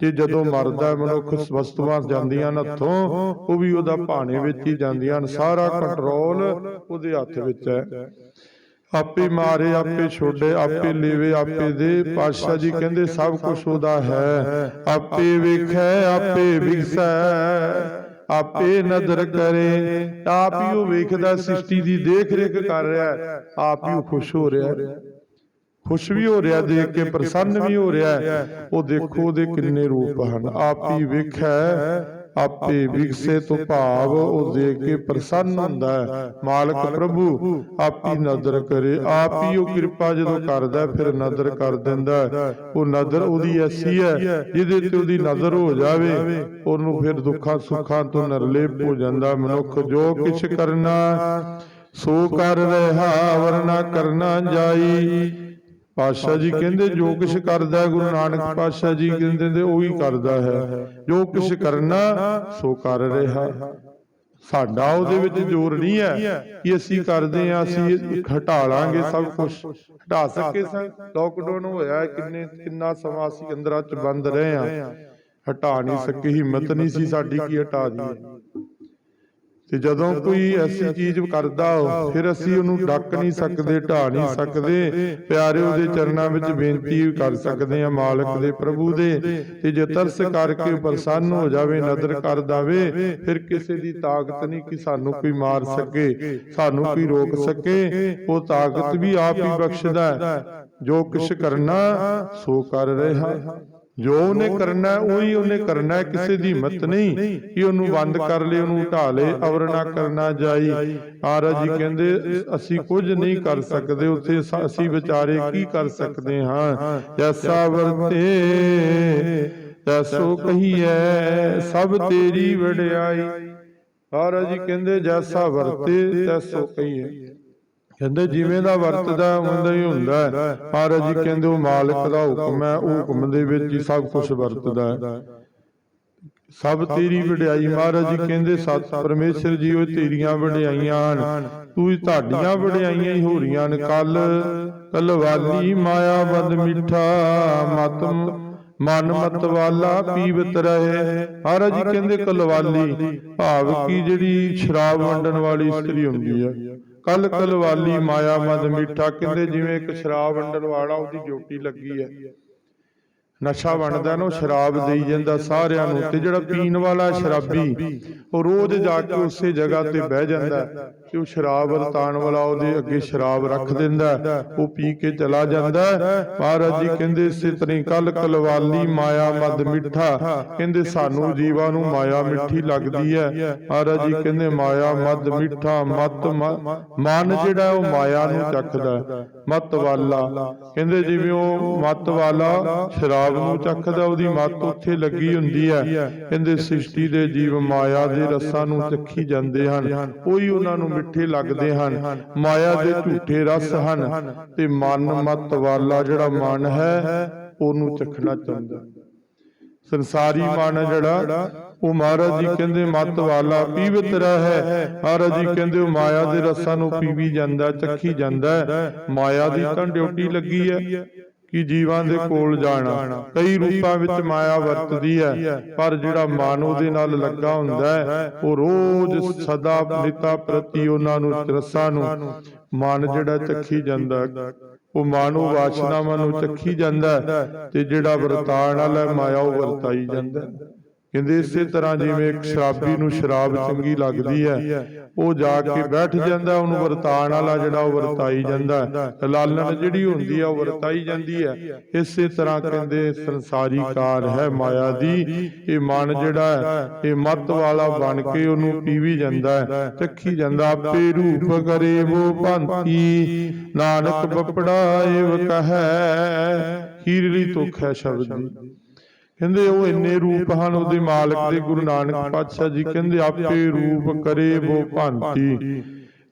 ਕਿ ਜਦੋਂ ਮਰਦਾ ਮਨੁੱਖ ਵਸਤੂਆਂ ਜਾਂਦੀਆਂ ਨੇ ਹੱਥੋਂ ਉਹ ਵੀ ਉਹਦਾ ਭਾਣੇ ਵਿੱਚ ਹੀ ਜਾਂਦੀਆਂ ਨੇ। ਸਾਰਾ ਕੰਟਰੋਲ ਉਹਦੇ ਹੱਥ ਵਿੱਚ ਹੈ। ਆਪੇ ਮਾਰੇ ਆਪੇ ਛੋੜੇ ਆਪੇ ਲੇਵੇ ਆਪੇ ਦੇ। ਪਾਤਸ਼ਾਹ ਜੀ ਕਹਿੰਦੇ ਸਭ ਕੁਝ ਉਹਦਾ ਹੈ। ਆਪੇ ਵੇਖੈ ਆਪੇ ਵਿਖਸੈ ਆਪੇ ਨਜ਼ਰ ਕਰੇ ਆਪ ਹੀ ਉਹ ਵੇਖਦਾ ਸ੍ਰਿਸ਼ਟੀ ਦੀ ਦੇਖ ਰੇਖ ਕਰ ਰਿਹਾ ਆਪ ਹੀ ਉਹ ਖੁਸ਼ ਹੋ ਰਿਹਾ ਖੁਸ਼ ਵੀ ਹੋ ਰਿਹਾ ਦੇਖ ਕੇ ਪ੍ਰਸੰਨ ਵੀ ਹੋ ਰਿਹਾ ਉਹ ਦੇਖੋ ਉਹਦੇ ਕਿੰਨੇ ਰੂਪ ਹਨ। ਆਪ ਹੀ ਵੇਖੈ ਆਪੇ ਵਿਗਸੇ ਤੋਂ ਭਾਵ ਉਹ ਦੇਖ ਕੇ ਪ੍ਰਸੰਨ ਹੁੰਦਾ ਹੈ। ਮਾਲਕ ਪ੍ਰਭੂ, ਆਪੀ ਨਜ਼ਰ ਕਰੇ। ਆਪ ਹੀ ਉਹ ਕਿਰਪਾ ਜਦੋਂ ਕਰਦਾ ਫਿਰ ਨਜ਼ਰ ਕਰ ਦਿੰਦਾ ਉਹ ਨਜ਼ਰ ਉਹਦੀ ਐਸੀ ਹੈ, ਜਿਹਦੇ ਤੇ ਉਹਦੀ ਨਜ਼ਰ ਹੋ ਜਾਵੇ, ਉਹਨੂੰ ਫਿਰ ਦੁੱਖਾਂ ਸੁੱਖਾਂ ਤੋਂ ਨਿਰਲੇਪ ਹੋ ਜਾਂਦਾ ਮਨੁੱਖ ਜੋ ਕਿਛ ਕਰਨਾ, ਸੋ ਕਰ ਰਿਹਾ, ਵਰਨਾ ਕਰਨਾ ਜਾਈ। ਪਾਤਸ਼ਾਹ ਜੀ ਕਹਿੰਦੇ ਜੋ ਕੁਛ ਕਰਦਾ ਗੁਰੂ ਨਾਨਕ ਪਾਤਸ਼ਾਹ ਜੀ ਕਹਿੰਦੇ ਨੇ ਉਹੀ ਕਰਦਾ ਹੈ। ਜੋ ਕੁਛ ਕਰਨਾ ਸੋ ਕਰ ਰਿਹਾ। ਸਾਡਾ ਉਹਦੇ ਵਿੱਚ ਜ਼ੋਰ ਨਹੀਂ ਹੈ ਕਿ ਅਸੀਂ ਕਰਦੇ ਆ ਅਸੀਂ ਹਟਾ ਲਾਂਗੇ ਸਭ ਕੁਝ ਹਟਾ ਸਕੇ ਸਾਂ ਲੋਕਡਾਊਨ ਹੋਇਆ ਕਿੰਨੇ ਕਿੰਨਾ ਸਮਾਂ ਅਸੀਂ ਅੰਦਰਾਂ ਚ ਬੰਦ ਰਹੇ ਆ ਹਟਾ ਨਹੀਂ ਸਕੇ ਹਿੰਮਤ ਨਹੀਂ ਸੀ ਸਾਡੀ ਕਿ ਹਟਾ ਦਈਏ। ਤੇ ਜਦੋਂ ਕੋਈ ਐਸੀ ਚੀਜ਼ ਕਰਦਾ ਫਿਰ ਅਸੀਂ ਉਹਨੂੰ ਡੱਕ ਨਹੀਂ ਸਕਦੇ ਢਾ ਨਹੀਂ ਸਕਦੇ। ਪਿਆਰੇ ਉਹਦੇ ਚਰਨਾਂ ਵਿੱਚ ਬੇਨਤੀ ਕਰ ਸਕਦੇ ਆ ਮਾਲਕ ਦੇ ਪ੍ਰਭੂ ਦੇ। ਤੇ ਜੇ ਤਰਸ ਕਰਕੇ ਪ੍ਰਸੰਨ ਹੋ ਜਾਵੇ ਨਦਰ ਕਰ ਦਾਵੇ ਫਿਰ ਕਿਸੇ ਦੀ ਤਾਕਤ ਨਹੀਂ ਕਿ ਸਾਨੂੰ ਕੋਈ ਮਾਰ ਸਕੇ ਸਾਨੂੰ ਕੋਈ ਰੋਕ ਸਕੇ ਉਹ ਤਾਕਤ ਵੀ ਆਪ ਹੀ ਬਖਸ਼ਦਾ ਜੋ ਕੁਛ ਕਰਨਾ ਸੋ ਕਰ ਰਿਹਾ। ਜੋ ਉਹਨੇ ਕਰਨਾ ਉਹੀ ਉਹਨੇ ਕਰਨਾ ਕਿਸੇ ਦੀ ਹਿੰਮਤ ਨਹੀਂ ਕਿ ਉਹਨੂੰ ਬੰਦ ਕਰ ਲੇ ਉਹਨੂੰ ਢਾ ਲੇ ਅਵਰ ਨਾ ਕਰਨਾ ਜਾਈ। ਮਹਾਰਾਜ ਜੀ ਕਹਿੰਦੇ ਅਸੀਂ ਕੁਝ ਨਹੀਂ ਕਰ ਸਕਦੇ ਉੱਥੇ ਅਸੀਂ ਵਿਚਾਰੇ ਕੀ ਕਰ ਸਕਦੇ ਹਾਂ? ਜੈਸਾ ਵਰਤੇ ਤੈਸੋ ਕਹੀਐ ਸਭ ਤੇਰੀ ਵਡਿਆਈ। ਮਹਾਰਾਜ ਜੀ ਕਹਿੰਦੇ ਜੈਸਾ ਵਰਤੇ ਤੈਸੋ ਕਹੀਐ ਕਹਿੰਦੇ ਜਿਵੇਂ ਦਾ ਵਰਤਦਾ ਉਵੇਂ ਹੀ ਹੁੰਦਾ ਹੈ। ਮਹਾਰਾਜ ਜੀ ਕਹਿੰਦੇ ਉਹ ਮਾਲਕ ਦਾ ਹੁਕਮ ਹੈ ਉਹ ਹੁਕਮ ਦੇ ਵਿੱਚ ਹੀ ਸਭ ਕੁਝ ਵਰਤਦਾ ਹੈ। ਸਭ ਤੇਰੀ ਵਡਿਆਈ ਮਹਾਰਾਜ ਜੀ ਕਹਿੰਦੇ ਸਤ ਪਰਮੇਸ਼ਰ ਜੀ ਉਹ ਤੇਰੀਆਂ ਵਡਿਆਈਆਂ ਹਨ। ਤੂੰ ਹੀ ਤੁਹਾਡੀਆਂ ਵਡਿਆਈਆਂ ਹੀ ਹੋ ਰਹੀਆਂ ਨੇ ਕੱਲ ਕਲਵਾਲੀ ਮਾਇਆ ਬਦ ਮਿੱਠਾ ਮਤ ਮਨ ਮਤ ਵਾਲਾ ਪੀਵਤ ਰਹੇ। ਮਹਾਰਾਜ ਜੀ ਕਹਿੰਦੇ ਕਲਵਾਲੀ ਭਾਵ ਕੀ ਜਿਹੜੀ ਸ਼ਰਾਬ ਵੰਡਣ ਵਾਲੀ ਇਸਤਰੀ ਹੁੰਦੀ ਹੈ ਕਲ ਕਲਵਾਲੀ ਮਾਇਆ ਮਦ ਮਿੱਠਾ ਕਹਿੰਦੇ ਜਿਵੇਂ ਇੱਕ ਸ਼ਰਾਬ ਵੰਡਣ ਵਾਲਾ ਉਹਦੀ ਡਿਊਟੀ ਲੱਗੀ ਹੈ। ਨਸ਼ਾ ਵੰਡਦਾ ਨਾ ਸ਼ਰਾਬ ਦੇਈ ਜਾਂਦਾ ਸਾਰਿਆਂ ਨੂੰ ਤੇ ਜਿਹੜਾ ਪੀਣ ਵਾਲਾ ਸ਼ਰਾਬੀ ਉਹ ਰੋਜ਼ ਜਾ ਕੇ ਉਸੇ ਜਗ੍ਹਾ ਤੇ ਬਹਿ ਜਾਂਦਾ ਤੇ ਉਹ ਸ਼ਰਾਬ ਵਰਤਾਨ ਵਾਲਾ ਉਹਦੇ ਅੱਗੇ ਸ਼ਰਾਬ ਰੱਖ ਦਿੰਦਾ ਉਹ ਪੀ ਕੇ ਚਲਾ ਜਾਂਦਾ। ਮਹਾਰਾਜ ਜੀ ਕਹਿੰਦੇ ਇਸੇ ਤਰ੍ਹਾਂ ਕੱਲ ਕਲਵਾਲੀ ਮਾਇਆ ਮਦ ਮਿੱਠਾ। ਕਹਿੰਦੇ ਸਾਨੂੰ ਜੀਵਾਂ ਨੂੰ ਮਾਇਆ ਮਿੱਠੀ ਲੱਗਦੀ ਹੈ। ਮਹਾਰਾਜ ਜੀ ਕਹਿੰਦੇ ਮਾਇਆ ਮਦ ਮਿੱਠਾ ਮਤ ਮਨ ਜਿਹੜਾ ਉਹ ਮਾਇਆ ਨੂੰ ਚੱਖਦਾ ਹੈ। ਮਤ ਵਾਲਾ। ਕਹਿੰਦੇ ਜਿਵੇਂ ਉਹ ਮਤ ਵਾਲਾ ਸ਼ਰਾਬ ਨੂੰ ਚੱਖਦਾ ਉਹਦੀ ਮਤ ਉੱਥੇ ਲੱਗੀ ਹੁੰਦੀ ਹੈ। ਕਹਿੰਦੇ ਸ੍ਰਿਸ਼ਟੀ ਦੇ ਜੀਵ ਮਾਇਆ ਦੇ ਰਸਾਂ ਨੂੰ ਚੱਖੀ ਜਾਂਦੇ ਹਨ। ਉਹੀ ਉਹਨਾਂ ਨੂੰ ਮਿੱਠੇ ਲੱਗਦੇ ਹਨ। ਮਾਇਆ ਦੇ ਝੂਠੇ ਰਸ ਹਨ। ਤੇ ਮਨ ਮਤ ਵਾਲਾ ਜਿਹੜਾ ਮਨ ਹੈ, ਉਹਨੂੰ ਚੱਖਣਾ ਚਾਹੁੰਦਾ। ਸੰਸਾਰੀ ਮਨ ਜਿਹੜਾ ਉਹ ਮਹਾਰਾਜ ਜੀ ਕਹਿੰਦੇ ਮਤ ਵਾਲਾ ਪੀਵਤ ਹੈ। ਮਹਾਰਾਜ ਜੀ ਕਹਿੰਦੇ ਉਹ ਮਾਇਆ ਦੇ ਰਸਾਂ ਨੂੰ ਪੀਵੀ ਜਾਂਦਾ ਚੱਖੀ ਜਾਂਦਾ। ਮਾਇਆ ਦੀ ਤਾਂ ਡਿਊਟੀ ਲੱਗੀ ਹੈ ਕਿ ਜੀਵਾਂ ਦੇ ਕੋਲ ਜਾਣਾ। ਕਈ ਰੂਪਾਂ ਵਿੱਚ ਮਾਇਆ ਵਰਤਦੀ ਹੈ। ਪਰ ਜਿਹੜਾ ਮਨ ਉਹਦੇ ਨਾਲ ਲੱਗਾ ਹੁੰਦਾ ਹੈ ਉਹ ਰੋਜ਼ ਸਦਾ ਨਿਤਾ ਪ੍ਰਤੀ ਉਹਨਾਂ ਨੂੰ ਰਸਾਂ ਨੂੰ। ਮਨ ਜਿਹੜਾ ਚੱਖੀ ਜਾਂਦਾ ਉਹ ਮਾਨੋ ਵਾਸ਼ਨਾਵਾਂ ਨੂੰ ਚੱਖੀ ਜਾਂਦਾ ਤੇ ਜਿਹੜਾ ਵਰਤਾਣ ਵਾਲਾ ਮਾਇਆ ਉਹ ਵਰਤਾਈ ਜਾਂਦਾ। ਕਹਿੰਦੇ ਇਸੇ ਤਰ੍ਹਾਂ ਜਿਵੇਂ ਇੱਕ ਸ਼ਰਾਬੀ ਨੂੰ ਸ਼ਰਾਬ ਚੰਗੀ ਲੱਗਦੀ ਹੈ ਉਹ ਜਾ ਕੇ ਬੈਠ ਜਾਂਦਾ ਉਹਨੂੰ ਵਰਤਾਣ ਵਾਲਾ ਜਿਹੜਾ ਉਹ ਵਰਤਾਈ ਜਾਂਦਾ। ਲਾਲਣ ਜਿਹੜੀ ਹੁੰਦੀ ਆ ਉਹ ਵਰਤਾਈ ਜਾਂਦੀ ਹੈ। ਇਸੇ ਤਰ੍ਹਾਂ ਕਹਿੰਦੇ ਸੰਸਾਰੀ ਕਾਰ ਹੈ ਮਾਇਆ ਦੀ। ਇਹ ਮਨ ਜਿਹੜਾ ਹੈ ਇਹ ਮਤ ਵਾਲਾ ਬਣ ਕੇ ਉਹਨੂੰ ਪੀਵੀ ਜਾਂਦਾ ਹੈ। ਚੱਖੀ ਜਾਂਦਾ ਆਪੇ ਰੂਪ ਕਰੇ ਉਹ ਭੰਤੀ। ਨਾਨਕ ਬੱਪੜਾ ਏਵ ਕਹੈ ਹੀਰਲੀ ਤੁਖ ਹੈ ਸ਼ਬਦ ਦੀ। ਕਹਿੰਦੇ ਉਹ ਇੰਨੇ ਰੂਪ ਹਨ ਉਹਦੇ ਮਾਲਕ ਦੇ ਗੁਰੂ ਨਾਨਕ ਪਾਤਸ਼ਾਹ ਜੀ ਕਹਿੰਦੇ ਆਪੇ ਰੂਪ ਕਰੇ ਉਹ ਭਾਂਤੀ।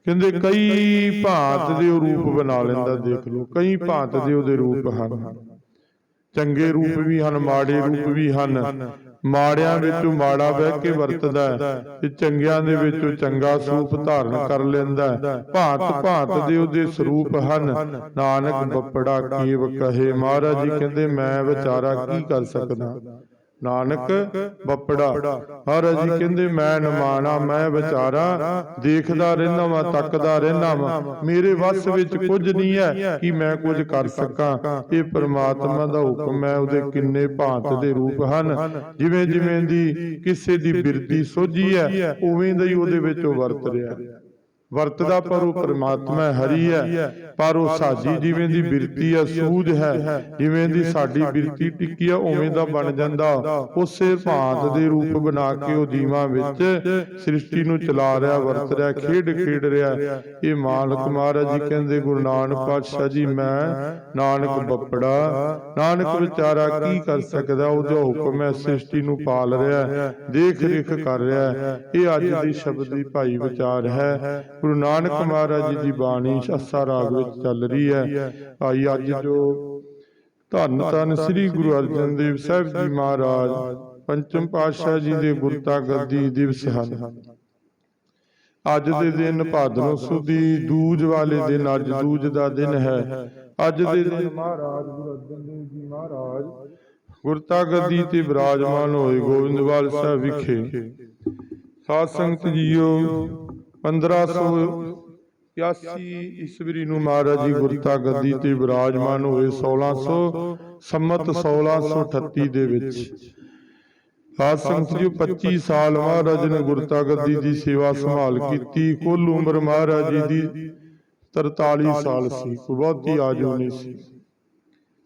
ਕਹਿੰਦੇ ਕਈ ਭਾਂਤ ਦੇ ਉਹ ਰੂਪ ਬਣਾ ਲੈਂਦਾ ਦੇਖ ਲਓ। ਕਈ ਭਾਂਤ ਦੇ ਉਹਦੇ ਰੂਪ ਹਨ। ਚੰਗੇ ਰੂਪ ਵੀ ਹਨ ਮਾੜੇ ਰੂਪ ਵੀ ਹਨ। ਮਾੜਿਆਂ ਵਿੱਚੋਂ ਮਾੜਾ ਬਹਿ ਕੇ ਵਰਤਦਾ ਹੈ ਤੇ ਚੰਗਿਆਂ ਦੇ ਵਿੱਚੋਂ ਚੰਗਾ ਸਰੂਪ ਧਾਰਨ ਕਰ ਲੈਂਦਾ ਹੈ। ਭਾਂਤ ਭਾਂਤ ਦੇ ਉਹਦੇ ਸਰੂਪ ਹਨ। ਨਾਨਕ ਬੱਪੜਾ ਕੀਵ ਕਹੇ? ਮਹਾਰਾਜ ਜੀ ਕਹਿੰਦੇ ਮੈਂ ਵਿਚਾਰਾ ਕੀ ਕਰ ਸਕਦਾ? ਨਾਨਕ ਬੱਪੜਾ ਮਹਾਰਾਜ ਜੀ ਕਹਿੰਦੇ ਮੈਂ ਨਮਾਣਾ ਮੈਂ ਵਿਚਾਰਾ। ਦੇਖਦਾ ਰਹਿਣਾ ਵਾਂ ਤੱਕਦਾ ਰਹਿਣਾ ਵਾਂ। ਮੇਰੇ ਵੱਸ ਵਿੱਚ ਕੁਝ ਨਹੀਂ ਹੈ ਕਿ ਮੈਂ ਕੁਝ ਕਰ ਸਕਾਂ। ਇਹ ਪ੍ਰਮਾਤਮਾ ਦਾ ਹੁਕਮ ਹੈ ਉਹਦੇ ਕਿੰਨੇ ਭਾਂਤ ਦੇ ਰੂਪ ਹਨ। ਜਿਵੇਂ ਜਿਵੇਂ ਦੀ ਕਿਸੇ ਦੀ ਬਿਰਤੀ ਸੋਝੀ ਹੈ ਉਵੇਂ ਦਾ ਹੀ ਉਹਦੇ ਵਿੱਚ ਉਹ ਵਰਤ ਰਿਹਾ। ਵਰਤਦਾ ਪਰ ਉਹ ਪ੍ਰਮਾਤਮਾ ਹਰੀ ਹੈ ਪਰ ਉਹ ਸਾਜੀ ਜਿਵੇਂ ਦੀ ਬਿਰਤੀ ਹੈ ਸੂਝ ਹੈ ਜਿਵੇਂ ਦੀ ਸਾਡੀ ਬਿਰਤੀ ਟਿੱਕੀ ਹੈ ਉਵੇਂ ਦਾ ਬਣ ਜਾਂਦਾ। ਉਸੇ ਭਾਂਤ ਦੇ ਰੂਪ ਬਣਾ ਕੇ ਉਹ ਜੀਵਾਂ ਵਿੱਚ ਸ੍ਰਿਸ਼ਟੀ ਨੂੰ ਚਲਾ ਰਿਹਾ ਵਰਤ ਰਿਹਾ ਖੇਡ ਖੇਡ ਰਿਹਾ। ਇਹ ਮਾਲਕ ਮਹਾਰਾਜ ਜੀ ਕਹਿੰਦੇ ਗੁਰੂ ਨਾਨਕ ਪਾਤਸ਼ਾਹ ਜੀ ਮੈਂ ਨਾਨਕ ਬੱਪੜਾ ਨਾਨਕ ਵਿਚਾਰਾ ਕੀ ਕਰ ਸਕਦਾ? ਉਹਦਾ ਹੁਕਮ ਹੈ ਸ੍ਰਿਸ਼ਟੀ ਨੂੰ ਪਾਲ ਰਿਹਾ ਦੇਖ ਰੇਖ ਕਰ ਰਿਹਾ ਇਹ ਅੱਜ ਦੀ ਸ਼ਬਦ ਦੀ ਭਾਈ ਵਿਚਾਰ ਹੈ। ਗੁਰੂ ਨਾਨਕ ਮਹਾਰਾਜ ਜੀ ਦੀ ਬਾਣੀ ਅਸਾ ਰਾਗ ਵਿੱਚ ਚੱਲ ਰਹੀ ਹੈ। ਭਾਈ ਅੱਜ ਜੋ ਧੰਨ ਧੰਨ ਸ੍ਰੀ ਗੁਰੂ ਅਰਜਨ ਦੇਵ ਸਾਹਿਬ ਜੀ ਮਹਾਰਾਜ ਪੰਚਮ ਪਾਤਸ਼ਾਹ ਜੀ ਦੇ ਗੁਰਤਾ ਗੱਦੀ ਦਿਵਸ ਹਨ। ਅੱਜ ਦੇ ਦਿਨ ਭਾਦਰੋਂ ਸੁਦੀ ਦੂਜ ਵਾਲੇ ਦਿਨ ਅੱਜ ਦੂਜ ਦਾ ਦਿਨ ਹੈ। ਅੱਜ ਦੇ ਦਿਨ ਮਹਾਰਾਜ ਗੁਰੂ ਅਰਜਨ ਦੇਵ ਜੀ ਮਹਾਰਾਜ ਗੁਰਤਾ ਗੱਦੀ ਤੇ ਬਿਰਾਜਮਾਨ ਹੋਏ ਗੋਬਿੰਦਵਾਲ ਸਾਹਿਬ ਵਿਖੇ। ਸਾਧ ਸੰਗਤ ਜੀਓ 1581 ਈਸਵੀ ਨੂੰ ਮਹਾਰਾਜ ਜੀ ਗੁਰਤਾ ਗੱਦੀ ਤੇ ਬਿਰਾਜਮਾਨ ਹੋਏ 1600 ਸੰਮਤ 1638 ਦੇ ਵਿੱਚ। ਸਾਧ ਸੰਗਤ ਜੀ 25 ਸਾਲ ਮਹਾਰਾਜ ਨੇ ਗੁਰਤਾ ਗੱਦੀ ਦੀ ਸੇਵਾ ਸੰਭਾਲ ਕੀਤੀ। ਕੁੱਲ ਉਮਰ ਮਹਾਰਾਜ ਜੀ ਦੀ 43 ਸਾਲ ਸੀ। ਕੋਈ ਬਹੁਤੀ ਆਜੂ ਨਹੀਂ ਸੀ।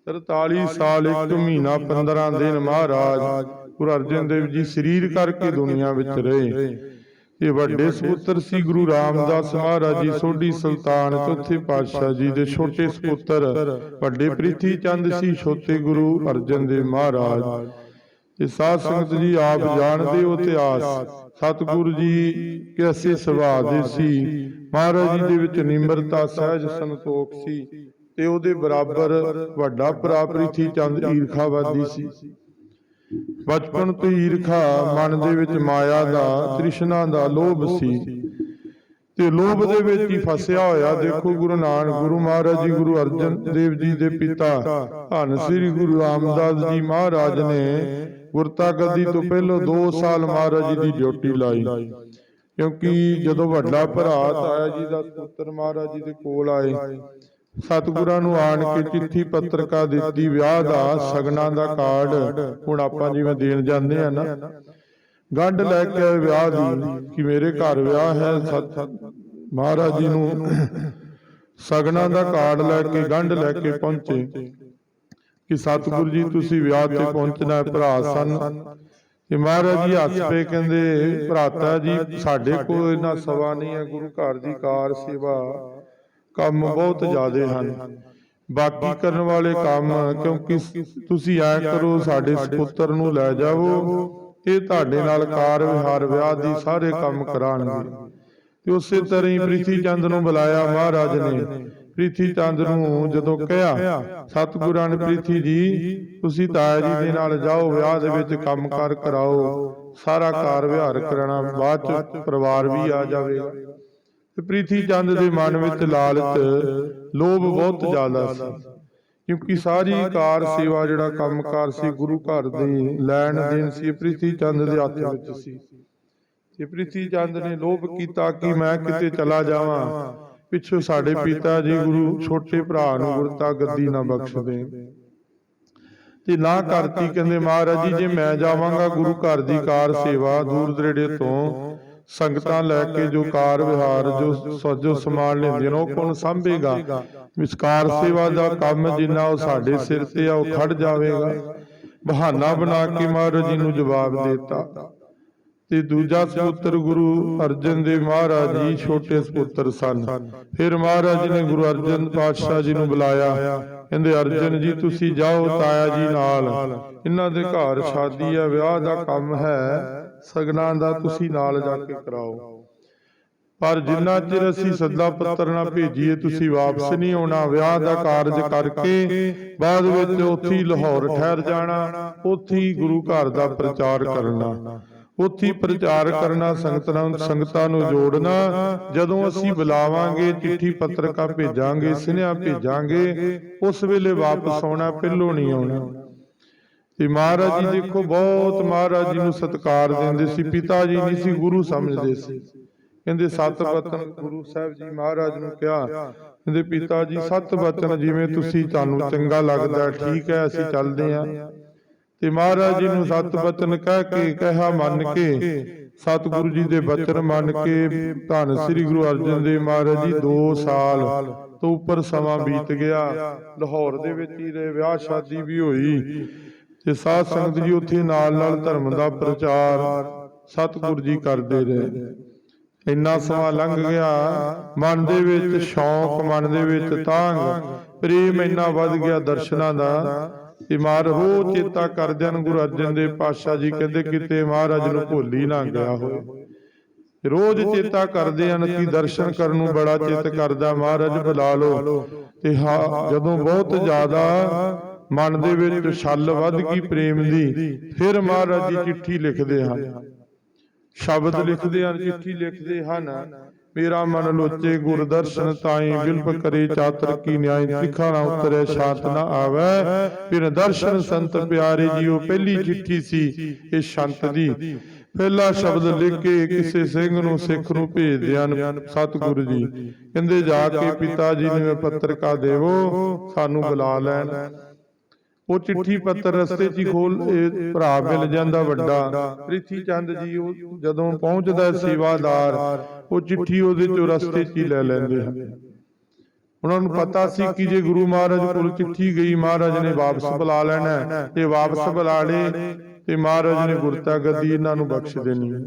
43 ਸਾਲ ਇੱਕ ਮਹੀਨਾ 15 ਦਿਨ ਮਹਾਰਾਜ ਗੁਰੂ ਅਰਜਨ ਦੇਵ ਜੀ ਸਰੀਰ ਕਰਕੇ ਦੁਨੀਆ ਵਿੱਚ ਰਹੇ। ਇਹ ਵੱਡੇ ਸਪੁੱਤਰ ਸੀ ਗੁਰੂ ਰਾਮਦਾਸ ਮਹਾਰਾਜ ਜੀ ਸੋਢੀ ਸੁਲਤਾਨ ਚੌਥੇ ਪਾਤਸ਼ਾਹ ਜੀ ਦੇ ਛੋਟੇ ਸਪੁੱਤਰ ਵੱਡੇ ਪ੍ਰਿਥੀ ਚੰਦ ਸੀ ਛੋਟੇ ਗੁਰੂ ਅਰਜਨ ਦੇਵ ਮਹਾਰਾਜ। ਇਹ ਸਾਧ ਸੰਗਤ ਜੀ ਆਪ ਜਾਣਦੇ ਹੋ ਇਤਿਹਾਸ। ਸਤਿਗੁਰੂ ਜੀ ਕਿਵੇਂ ਸੁਭਾਅ ਦੇ ਸੀ। ਮਹਾਰਾਜ ਜੀ ਦੇ ਵਿੱਚ ਨਿਮਰਤਾ ਸਹਿਜ ਸੰਤੋਖ ਸੀ। ਤੇ ਉਹਦੇ ਬਰਾਬਰ ਵੱਡਾ ਭਰਾ ਪ੍ਰਿਥੀ ਚੰਦ ਈਰਖਾਵਾਦੀ ਸੀ। ਬਚਪਨ ਤੋਂ ਈਰਖਾ ਮਨ ਦੇ ਵਿੱਚ ਮਾਇਆ ਦਾ, ਤ੍ਰਿਸ਼ਨਾ ਦਾ ਲੋਭ ਸੀ। ਤੇ ਲੋਭ ਦੇ ਵਿੱਚ ਹੀ ਫਸਿਆ ਹੋਇਆ, ਦੇਖੋ ਗੁਰੂ ਨਾਨਕ, ਗੁਰੂ ਮਹਾਰਾਜ ਜੀ, ਗੁਰੂ ਅਰਜਨ ਦੇਵ ਜੀ ਦੇ ਪਿਤਾ, ਧੰਨ ਸ੍ਰੀ ਗੁਰੂ ਰਾਮਦਾਸ ਜੀ ਮਹਾਰਾਜ ਨੇ ਗੁਰਤਾ ਗੱਦੀ ਤੋਂ ਪਹਿਲਾਂ 2 ਸਾਲ ਮਹਾਰਾਜ ਜੀ ਦੀ ਡਿਊਟੀ ਲਾਈ। ਕਿਉਂਕਿ ਜਦੋਂ ਵੱਡਾ ਭਰਾ ਤਾਇਆ ਜੀ ਦਾ ਪੁੱਤਰ ਮਹਾਰਾਜ ਜੀ ਦੇ ਕੋਲ ਆਏ ਸਤਿਗੁਰਾਂ ਨੂੰ ਆਣ ਕੇ ਚਿੱਠੀ ਪੱਤਰਕਾ ਦਿੱਤੀ, ਵਿਆਹ ਦਾ, ਸਗਨਾਂ ਦਾ ਕਾਰਡ। ਹੁਣ ਆਪਾਂ ਜਿਵੇਂ ਦੇਣ ਜਾਂਦੇ ਆ ਨਾ, ਗੰਢ ਲੈ ਕੇ ਆਏ ਵਿਆਹ ਦੀ ਕਿ ਮੇਰੇ ਘਰ ਵਿਆਹ ਹੈ, ਸਤ ਮਹਾਰਾਜ ਜੀ ਨੂੰ ਸਗਨਾਂ ਦਾ ਕਾਰਡ ਲੈ ਕੇ, ਗੰਢ ਲੈ ਕੇ ਪਹੁੰਚੇ ਕਿ ਸਤਿਗੁਰੂ ਜੀ, ਤੁਸੀਂ ਵਿਆਹ ਤੇ ਪਹੁੰਚਣਾ ਭਰਾ ਸਨ। ਤੇ ਮਹਾਰਾਜ ਜੀ ਹੱਸ ਪਏ, ਕਹਿੰਦੇ, ਭਰਾਤਾ ਜੀ, ਸਾਡੇ ਕੋਲ ਇਹਨਾਂ ਸਵਾ ਨਹੀਂ ਹੈ, ਗੁਰੂ ਘਰ ਦੀ ਕਾਰ ਸੇਵਾ। ਕੰਮ ਬਹੁਤ ਜ਼ਿਆਦੇ ਹਨ। ਬਾਕੀ ਕਰਨ ਵਾਲੇ ਕੰਮ ਕਿਉਂਕਿ ਤੁਸੀਂ ਐ ਕਰੋ ਸਾਡੇ ਸੁਪੁੱਤਰ ਨੂੰ ਲੈ ਜਾਵੋ। ਇਹ ਤੁਹਾਡੇ ਨਾਲ ਕਾਰ ਵਿਹਾਰ ਵਿਆਹ ਦੀ ਸਾਰੇ ਕੰਮ ਕਰਾਣਗੇ। ਤੇ ਉਸੇ ਤਰ੍ਹਾਂ ਹੀ ਪ੍ਰਿਥੀ ਚੰਦ ਨੂੰ ਬੁਲਾਇਆ ਮਹਾਰਾਜ ਨੇ। ਪ੍ਰਿਥੀ ਚੰਦ ਨੂੰ ਜਦੋਂ ਕਿਹਾ ਸਤਿਗੁਰਾਂ ਨੇ ਪ੍ਰਿਥੀ ਜੀ ਤੁਸੀਂ ਤਾਇਆ ਜੀ ਦੇ ਨਾਲ ਜਾਓ ਵਿਆਹ ਦੇ ਵਿੱਚ ਕੰਮ ਕਾਰ ਕਰਾਓ। ਸਾਰਾ ਕਾਰ ਵਿਹਾਰ ਕਰਾਣਾ ਬਾਅਦ ਚ ਪਰਿਵਾਰ ਵੀ ਆ ਜਾਵੇਗਾ ਤੇ ਪ੍ਰੀਤੀ ਚੰਦ ਦੇ ਮਨ ਵਿੱਚ ਲਾਲਚ ਲੋਭ ਬਹੁਤ ਜ਼ਿਆਦਾ ਸੀ। ਕਿਉਂਕਿ ਸਾਰੀ ਕਾਰ ਸੇਵਾ ਜਿਹੜਾ ਕੰਮਕਾਰ ਸੀ ਗੁਰੂ ਘਰ ਦੇ ਲੈਣ ਦੇਣ ਸੀ ਪ੍ਰੀਤੀ ਚੰਦ ਦੇ ਹੱਥ ਵਿੱਚ ਸੀ। ਤੇ ਪ੍ਰੀਤੀ ਚੰਦ ਨੇ ਲੋਭ ਕੀਤਾ ਕਿ ਮੈਂ ਕਿਤੇ ਚਲਾ ਜਾਵਾਂ। ਪਿੱਛੋਂ ਸਾਡੇ ਪਿਤਾ ਜੀ ਗੁਰੂ ਛੋਟੇ ਭਰਾ ਨੂੰ ਗੁਰਤਾ ਗੱਦੀ ਨਾ ਬਖਸ਼ ਦੇ ਤੇ ਨਾ ਕਰਤੀ ਕਹਿੰਦੇ ਮਹਾਰਾਜ ਜੀ ਜੇ ਮੈਂ ਜਾਵਾਂਗਾ ਗੁਰੂ ਘਰ ਦੀ ਕਾਰ ਸੇਵਾ ਦੂਰ ਦਰੇੜੇ ਤੋਂ ਸੰਗਤਾਂ ਲੈ ਕੇ ਜੋ ਕਾਰ ਵਿਹਾਰ ਜੋ ਸੋਜੋ ਸਮਾਨ ਲੈਂਦੀਆਂ ਨੇ ਉਹ ਕੌਣ ਸੰਭੇਗਾ? ਵਿਸਕਾਰ ਸੇਵਾ ਦਾ ਕੰਮ ਜਿੰਨਾ ਉਹ ਸਾਡੇ ਸਿਰ ਤੇ ਆ ਉਹ ਖੜ ਜਾਵੇਗਾ। ਬਹਾਨਾ ਬਣਾ ਕੇ ਮਹਾਰਾਜ ਜੀ ਨੂੰ ਜਵਾਬ ਦਿੱਤਾ। ਤੇ ਦੂਜਾ ਸਪੁੱਤਰ ਗੁਰੂ ਅਰਜਨ ਦੇਵ ਮਹਾਰਾਜ ਜੀ ਛੋਟੇ ਸਪੁੱਤਰ ਸਨ। ਫਿਰ ਮਹਾਰਾਜ ਜੀ ਨੇ ਗੁਰੂ ਅਰਜਨ ਪਾਤਸ਼ਾਹ ਜੀ ਨੂੰ ਬੁਲਾਇਆ। ਕਹਿੰਦੇ ਅਰਜਨ ਜੀ ਤੁਸੀਂ ਜਾਓ ਤਾਇਆ ਜੀ ਨਾਲ। ਇਹਨਾਂ ਦੇ ਘਰ ਸ਼ਾਦੀ ਆ ਵਿਆਹ ਦਾ ਕੰਮ ਹੈ। ਸਗਨਾਂ ਦਾ ਤੁਸੀਂ ਨਾਲ ਜਾ ਕੇ ਕਰਾਓ। ਪਰ ਜਿੰਨਾ ਚਿਰ ਅਸੀਂ ਸੱਦਾ ਪੱਤਰ ਨਾ ਭੇਜੀਏ, ਤੁਸੀਂ ਵਾਪਸ ਨਹੀਂ ਆਉਣਾ। ਵਿਆਹ ਦਾ ਕਾਰਜ ਕਰਕੇ ਬਾਅਦ ਵਿੱਚ ਉੱਥੇ ਲਾਹੌਰ ਠਹਿਰ ਜਾਣਾ, ਉੱਥੇ ਗੁਰੂ ਘਰ ਦਾ ਪ੍ਰਚਾਰ ਕਰਨਾ। ਉੱਥੇ ਪ੍ਰਚਾਰ ਕਰਨਾ, ਸੰਗਤਾਂ ਸੰਗਤਾਂ ਨੂੰ ਜੋੜਨਾ। ਜਦੋਂ ਅਸੀਂ ਬੁਲਾਵਾਂਗੇ, ਚਿੱਠੀ ਪੱਤਰਕਾ ਭੇਜਾਂਗੇ, ਸੁਨੇਹਾ ਭੇਜਾਂਗੇ, ਉਸ ਵੇਲੇ ਵਾਪਸ ਆਉਣਾ ਪਹਿਲੋਂ ਨਹੀਂ ਆਉਣਾ। ਤੇ ਮਹਾਰਾਜ ਜੀ ਦੇਖੋ ਬਹੁਤ ਮਹਾਰਾਜ ਜੀ ਨੂੰ ਸਤਿਕਾਰ ਦਿੰਦੇ ਸੀ ਪਿਤਾ ਜੀ ਨਹੀਂ ਸੀ ਗੁਰੂ ਸਮਝਦੇ ਸੀ। ਕਹਿੰਦੇ ਸਤ ਬਚਨ ਗੁਰੂ ਸਾਹਿਬ ਜੀ ਮਹਾਰਾਜ ਨੂੰ ਕਿਹਾ। ਕਹਿੰਦੇ ਪਿਤਾ ਜੀ ਸਤ ਬਚਨ ਜਿਵੇਂ ਤੁਸੀਂ ਤੁਹਾਨੂੰ ਚੰਗਾ ਲੱਗਦਾ ਠੀਕ ਹੈ ਅਸੀਂ ਚੱਲਦੇ ਹਾਂ। ਤੇ ਮਹਾਰਾਜ ਜੀ ਨੂੰ ਸਤ ਬਚਨ ਕਹਿ ਕੇ ਕਹਿਆ ਮੰਨ ਕੇ ਸਤਿਗੁਰੂ ਜੀ ਦੇ ਬਚਨ ਮੰਨ ਕੇ ਧੰਨ ਸ੍ਰੀ ਗੁਰੂ ਅਰਜਨ ਦੇਵ ਮਹਾਰਾਜ ਜੀ 2 ਸਾਲ ਤੋਂ ਉੱਪਰ ਸਮਾਂ ਬੀਤ ਗਿਆ। ਲਾਹੌਰ ਦੇ ਵਿੱਚ ਹੀ ਰਹੇ ਵਿਆਹ ਸ਼ਾਦੀ ਵੀ ਹੋਈ ਤੇ ਸਾਧ ਸੰਗਤ ਜੀ ਉੱਥੇ ਨਾਲ ਨਾਲ ਧਰਮ ਦਾ ਪ੍ਰਚਾਰ ਸਤਿਗੁਰੂ ਜੀ ਕਰਦੇ ਰਹੇ। ਇੰਨਾ ਸਮਾਂ ਲੰਘ ਗਿਆ, ਮਨ ਦੇ ਵਿੱਚ ਸ਼ੌਂਕ, ਮਨ ਦੇ ਵਿੱਚ ਤਾਂਗ, ਪ੍ਰੇਮ ਇੰਨਾ ਵੱਧ ਗਿਆ ਦਰਸ਼ਨਾਂ ਦਾ ਤੇ ਮਾਰ ਚੇਤਾ ਕਰਦਿਆਂ ਨੂੰ ਗੁਰੂ ਅਰਜਨ ਦੇ ਪਾਤਸ਼ਾਹ ਜੀ, ਕਹਿੰਦੇ ਕਿਤੇ ਮਹਾਰਾਜ ਨੂੰ ਭੁੱਲ ਨਾ ਗਿਆ ਹੋਵੇ। ਰੋਜ਼ ਚੇਤਾ ਕਰਦੇ ਹਨ ਕਿ ਦਰਸ਼ਨ ਕਰਨ ਨੂੰ ਬੜਾ ਚਿੱਤ ਕਰਦਾ, ਮਹਾਰਾਜ ਬੁਲਾ ਲਓ। ਤੇ ਹਾਂ, ਜਦੋਂ ਬਹੁਤ ਜ਼ਿਆਦਾ ਮਨ ਦੇ ਵਿੱਚ ਛੱਲ ਵੱਧ ਗਈ ਪ੍ਰੇਮ ਦੀ ਫਿਰ ਮਹਾਰਾਜ ਜੀ ਚਿੱਠੀ ਲਿਖਦੇ ਹਨ। ਸ਼ਬਦ ਲਿਖਦੇ ਹਨ ਚਿੱਠੀ ਲਿਖਦੇ ਹਨ। ਮੇਰਾ ਮਨ ਲੋਚੇ ਗੁਰ ਦਰਸ਼ਨ ਤਾਈ ਬਿਲਪ ਕਰੇ ਚਾਤਰ ਕੀ ਨਿਆਇ ਤਿਖਾ ਨਾ ਉਤਰੇ ਸ਼ਾਂਤ ਨਾ ਆਵੇ। ਫਿਰ ਦਰਸ਼ਨ ਸੰਤ ਪਿਆਰੇ ਜੀਓ ਪਹਿਲੀ ਚਿੱਠੀ ਸੀ। ਇਹ ਸ਼ੰਤ ਦੀ। ਪਹਿਲਾ ਸ਼ਬਦ ਲਿਖ ਕੇ ਕਿਸੇ ਸਿੰਘ ਨੂੰ ਸਿੱਖ ਨੂੰ ਭੇਜਦੇ ਹਨ ਸਤਿਗੁਰੂ ਜੀ। ਕਹਿੰਦੇ ਜਾ ਕੇ ਪਿਤਾ ਜੀ ਨੂੰ ਪੱਤਰਕਾ ਦੇਵੋ ਸਾਨੂੰ ਬੁਲਾ ਲੈਣ। ਉਹ ਚਿੱਠੀ ਪੱਤਰ ਰਸਤੇ 'ਚ ਹੀ ਖੋਲ ਇਹ ਭਰਾ ਮਿਲ ਜਾਂਦਾ ਵੱਡਾ। ਪ੍ਰਿਥੀ ਚੰਦ ਜੀ ਉਹ ਜਦੋਂ ਪਹੁੰਚਦਾ ਸੇਵਾਦਾਰ ਉਹ ਚਿੱਠੀ ਉਹਦੇ ਚੋਂ ਰਸਤੇ 'ਚ ਹੀ ਲੈ ਲੈਂਦੇ ਹਨ। ਉਹਨਾਂ ਨੂੰ ਪਤਾ ਸੀ ਕਿ ਜੇ ਗੁਰੂ ਮਹਾਰਾਜ ਕੋਲ ਚਿੱਠੀ ਗਈ ਮਹਾਰਾਜ ਨੇ ਵਾਪਸ ਬੁਲਾ ਲੈਣਾ ਤੇ ਵਾਪਸ ਬੁਲਾ ਲੇ ਤੇ ਮਹਾਰਾਜ ਨੇ ਗੁਰਤਾ ਗੱਦੀ ਇਹਨਾਂ ਨੂੰ ਬਖਸ਼ ਦੇਣੀ ਹੈ।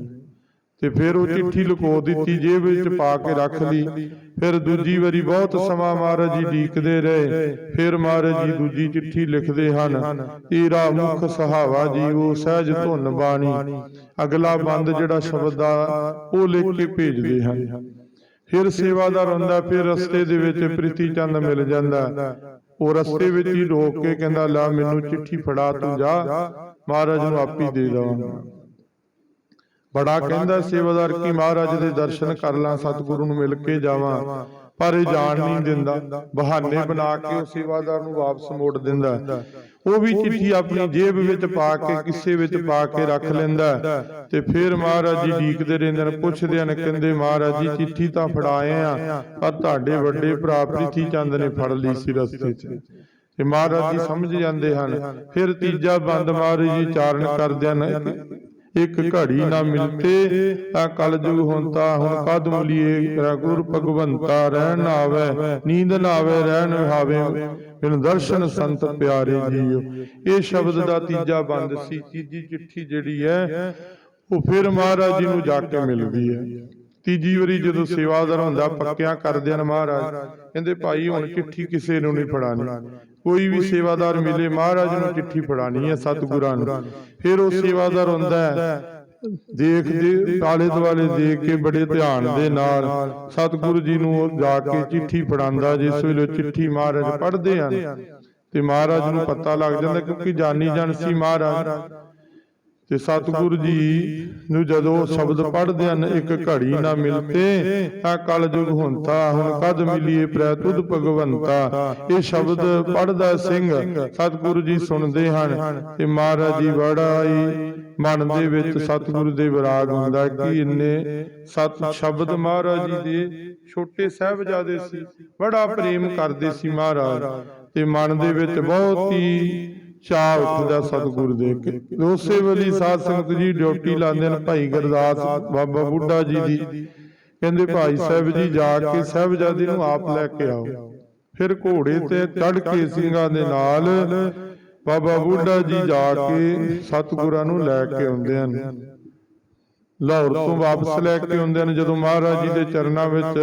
ਤੇ ਫਿਰ ਉਹ ਚਿੱਠੀ ਲੁਕੋ ਦਿੱਤੀ ਜੇਬ ਵਿੱਚ ਪਾ ਕੇ ਰੱਖ ਲਈ। ਫਿਰ ਦੂਜੀ ਵਾਰੀ ਬਹੁਤ ਸਮਾਂ ਮਹਾਰਾਜ ਜੀ ਢੀਕਦੇ ਰਹੇ। ਫਿਰ ਮਹਾਰਾਜ ਜੀ ਦੂਜੀ ਚਿੱਠੀ ਲਿਖਦੇ ਹਨ। ਤੇਰਾ ਮੁਖ ਸਹਾਵਾ ਜੀਵੋ ਸਹਿਜ ਧੁਨ ਬਾਣੀ। ਅਗਲਾ ਬੰਦ ਜਿਹੜਾ ਸ਼ਬਦ ਆ ਉਹ ਲਿਖ ਕੇ ਭੇਜਦੇ ਹਨ। ਫਿਰ ਸੇਵਾਦਾਰ ਹੁੰਦਾ ਫਿਰ ਰਸਤੇ ਦੇ ਵਿੱਚ ਪ੍ਰੀਤੀ ਚੰਦ ਮਿਲ ਜਾਂਦਾ। ਉਹ ਰਸਤੇ ਵਿੱਚ ਹੀ ਰੋਕ ਕੇ ਕਹਿੰਦਾ ਲਾ ਮੈਨੂੰ ਚਿੱਠੀ ਫੜਾ ਤੂੰ ਜਾ। ਮਹਾਰਾਜ ਨੂੰ ਆਪੀ ਦੇ ਦਵਾਂਗਾ ਬੜਾ ਕਹਿੰਦਾ ਸੇਵਾਦਾਰ ਕਿ ਮਹਾਰਾਜ ਦੇ ਦਰਸ਼ਨ ਕਰ ਲਾਂ ਸਤਿਗੁਰੂ ਨੂੰ ਮਿਲ ਕੇ ਜਾਵਾਂ। ਪਰ ਇਹ ਜਾਣ ਨਹੀਂ ਦਿੰਦਾ। ਬਹਾਨੇ ਬਣਾ ਕੇ ਉਹ ਸੇਵਾਦਾਰ ਨੂੰ ਵਾਪਸ ਮੋੜ ਦਿੰਦਾ। ਉਹ ਵੀ ਚਿੱਠੀ ਆਪਣੀ ਜੇਬ ਵਿੱਚ ਪਾ ਕੇ ਕਿਸੇ ਵਿੱਚ ਪਾ ਕੇ ਰੱਖ ਲੈਂਦਾ। ਤੇ ਫਿਰ ਮਹਾਰਾਜ ਜੀ ਢੀਕਦੇ ਰਹਿੰਦੇ ਨੇ ਪੁੱਛਦੇ ਹਨ ਕਹਿੰਦੇ ਮਹਾਰਾਜ ਜੀ ਚਿੱਠੀ ਤਾਂ ਫੜਾਏ ਆ ਪਰ ਤੁਹਾਡੇ ਵੱਡੇ ਭਰਾ ਪ੍ਰੀਤੀ ਚੰਦ ਨੇ ਫੜ ਲਈ ਸੀ ਰਸਤੇ 'ਚ। ਤੇ ਮਹਾਰਾਜ ਜੀ ਸਮਝ ਜਾਂਦੇ ਹਨ। ਫਿਰ ਤੀਜਾ ਬੰਦ ਮਹਾਰਾਜ ਜੀ ਚਾਰਨ ਕਰਦੇ ਹਨ ਇੱਕ ਘੜੀ ਨਾ ਮਿਲਤੇ ਆ ਕਲਯੁਗ ਹੁੰਤਾ ਹੁਣ ਕਦਮ ਲੀਏ ਗੁਰ ਭਗਵੰਤਾ ਰਹਿਣ ਆਵੇ ਨੀਂਦ ਨਾ ਆਵੇ ਰਹਿਣ ਹਾਵੇ ਬਿਨ ਦਰਸ਼ਨ ਸੰਤ ਪਿਆਰੇ ਜੀਓ। ਇਹ ਸ਼ਬਦ ਦਾ ਤੀਜਾ ਬੰਦ ਸੀ ਤੀਜੀ ਚਿੱਠੀ ਜਿਹੜੀ ਹੈ ਉਹ ਫਿਰ ਮਹਾਰਾਜ ਜੀ ਨੂੰ ਜਾ ਕੇ ਮਿਲਦੀ ਹੈ। ਤੀਜੀ ਵਾਰੀ ਜਦੋਂ ਸੇਵਾਦਾਰ ਹੁੰਦਾ ਪੱਕਿਆਂ ਕਰਦੇ ਹਨ ਮਹਾਰਾਜ। ਕਹਿੰਦੇ ਭਾਈ ਹੁਣ ਚਿੱਠੀ ਕਿਸੇ ਨੂੰ ਨਹੀਂ ਫੜਾਣੀ। ਕੋਈ ਵੀ ਸੇਵਾਦਾਰ ਮਿਲੇ ਮਹਾਰਾਜ ਨੂੰ ਚਿੱਠੀ ਫੜਾਣੀ ਹੈ ਸਤਿਗੁਰਾਂ ਨੂੰ। ਫਿਰ ਉਹ ਸੇਵਾਦਾਰ ਹੁੰਦਾ ਹੈ। ਦੇਖਦੇ ਆਲੇ ਦੁਆਲੇ ਦੇਖ ਕੇ ਬੜੇ ਧਿਆਨ ਦੇ ਨਾਲ ਸਤਿਗੁਰੂ ਜੀ ਨੂੰ ਉਹ ਜਾ ਕੇ ਚਿੱਠੀ ਫੜਾਉਂਦਾ ਜਿਸ ਵੇਲੇ ਚਿੱਠੀ ਮਹਾਰਾਜ ਪੜ੍ਹਦੇ ਹਨ। ਤੇ ਮਹਾਰਾਜ ਨੂੰ ਪਤਾ ਲੱਗ ਜਾਂਦਾ ਕਿਉਂਕਿ ਜਾਨੀ ਜਾਣ ਸੀ ਮਹਾਰਾਜ। ਤੇ ਸਤਿਗੁਰੂ ਜੀ ਨੂੰ ਜਦੋਂ ਸ਼ਬਦ ਪੜ੍ਹਦੇ ਹਨ, ਇੱਕ ਘੜੀ ਨਾ ਮਿਲਤੇ ਆ ਕਲਯੁਗ ਹੁੰਤਾ, ਹੁਣ ਕਦ ਮਿਲੀਏ ਪ੍ਰੈ ਤੁਧ ਭਗਵੰਤਾ? ਇਹ ਸ਼ਬਦ ਪੜ੍ਹਦਾ ਸਿੰਘ ਸਤਿਗੁਰੂ ਜੀ ਸੁਣਦੇ ਹਨ ਤੇ ਮਹਾਰਾਜ ਜੀ ਬੜਾ ਹੀ ਮਨ ਦੇ ਵਿੱਚ ਸਤਿਗੁਰੂ ਦੇ ਵਿਰਾਗ ਹੁੰਦਾ, ਕਿ ਇੰਨੇ ਸਤ ਸ਼ਬਦ ਮਹਾਰਾਜ ਜੀ ਦੇ? ਛੋਟੇ ਸਾਹਿਬਜ਼ਾਦੇ ਸੀ, ਬੜਾ ਪ੍ਰੇਮ ਕਰਦੇ ਸੀ ਮਹਾਰਾਜ ਤੇ ਮਨ ਦੇ ਵਿੱਚ ਬਹੁਤ ਹੀ ਚਾਹ ਉੱਠਦਾ ਸਤਿਗੁਰ ਦੇ ਕੇ। ਉਸੇ ਵੇਲੇ ਸਾਧ ਸੰਗਤ ਜੀ ਡਿਊਟੀ ਲਾਉਂਦੇ ਨੇ ਭਾਈ ਗੁਰਦਾਸ ਬਾਬਾ ਬੁੱਢਾ ਜੀ ਦੀ। ਕਹਿੰਦੇ ਭਾਈ ਸਾਹਿਬ ਜੀ ਜਾ ਕੇ ਸਾਹਿਬਜ਼ਾਦੇ ਨੂੰ ਆਪ ਲੈ ਕੇ ਆਓ। ਫਿਰ ਘੋੜੇ ਤੇ ਚੜ ਕੇ ਸਿੰਘਾਂ ਦੇ ਨਾਲ ਬਾਬਾ ਬੁੱਢਾ ਜੀ ਜਾ ਕੇ ਸਤਿਗੁਰਾਂ ਨੂੰ ਲੈ ਕੇ ਆਉਂਦੇ ਹਨ। ਲਾਹੌਰ ਤੋਂ ਵਾਪਸ ਲੈ ਕੇ ਆਉਂਦੇ ਨੇ ਜਦੋਂ ਮਹਾਰਾਜ ਜੀ ਦੇ ਚਰਨਾਂ ਵਿੱਚ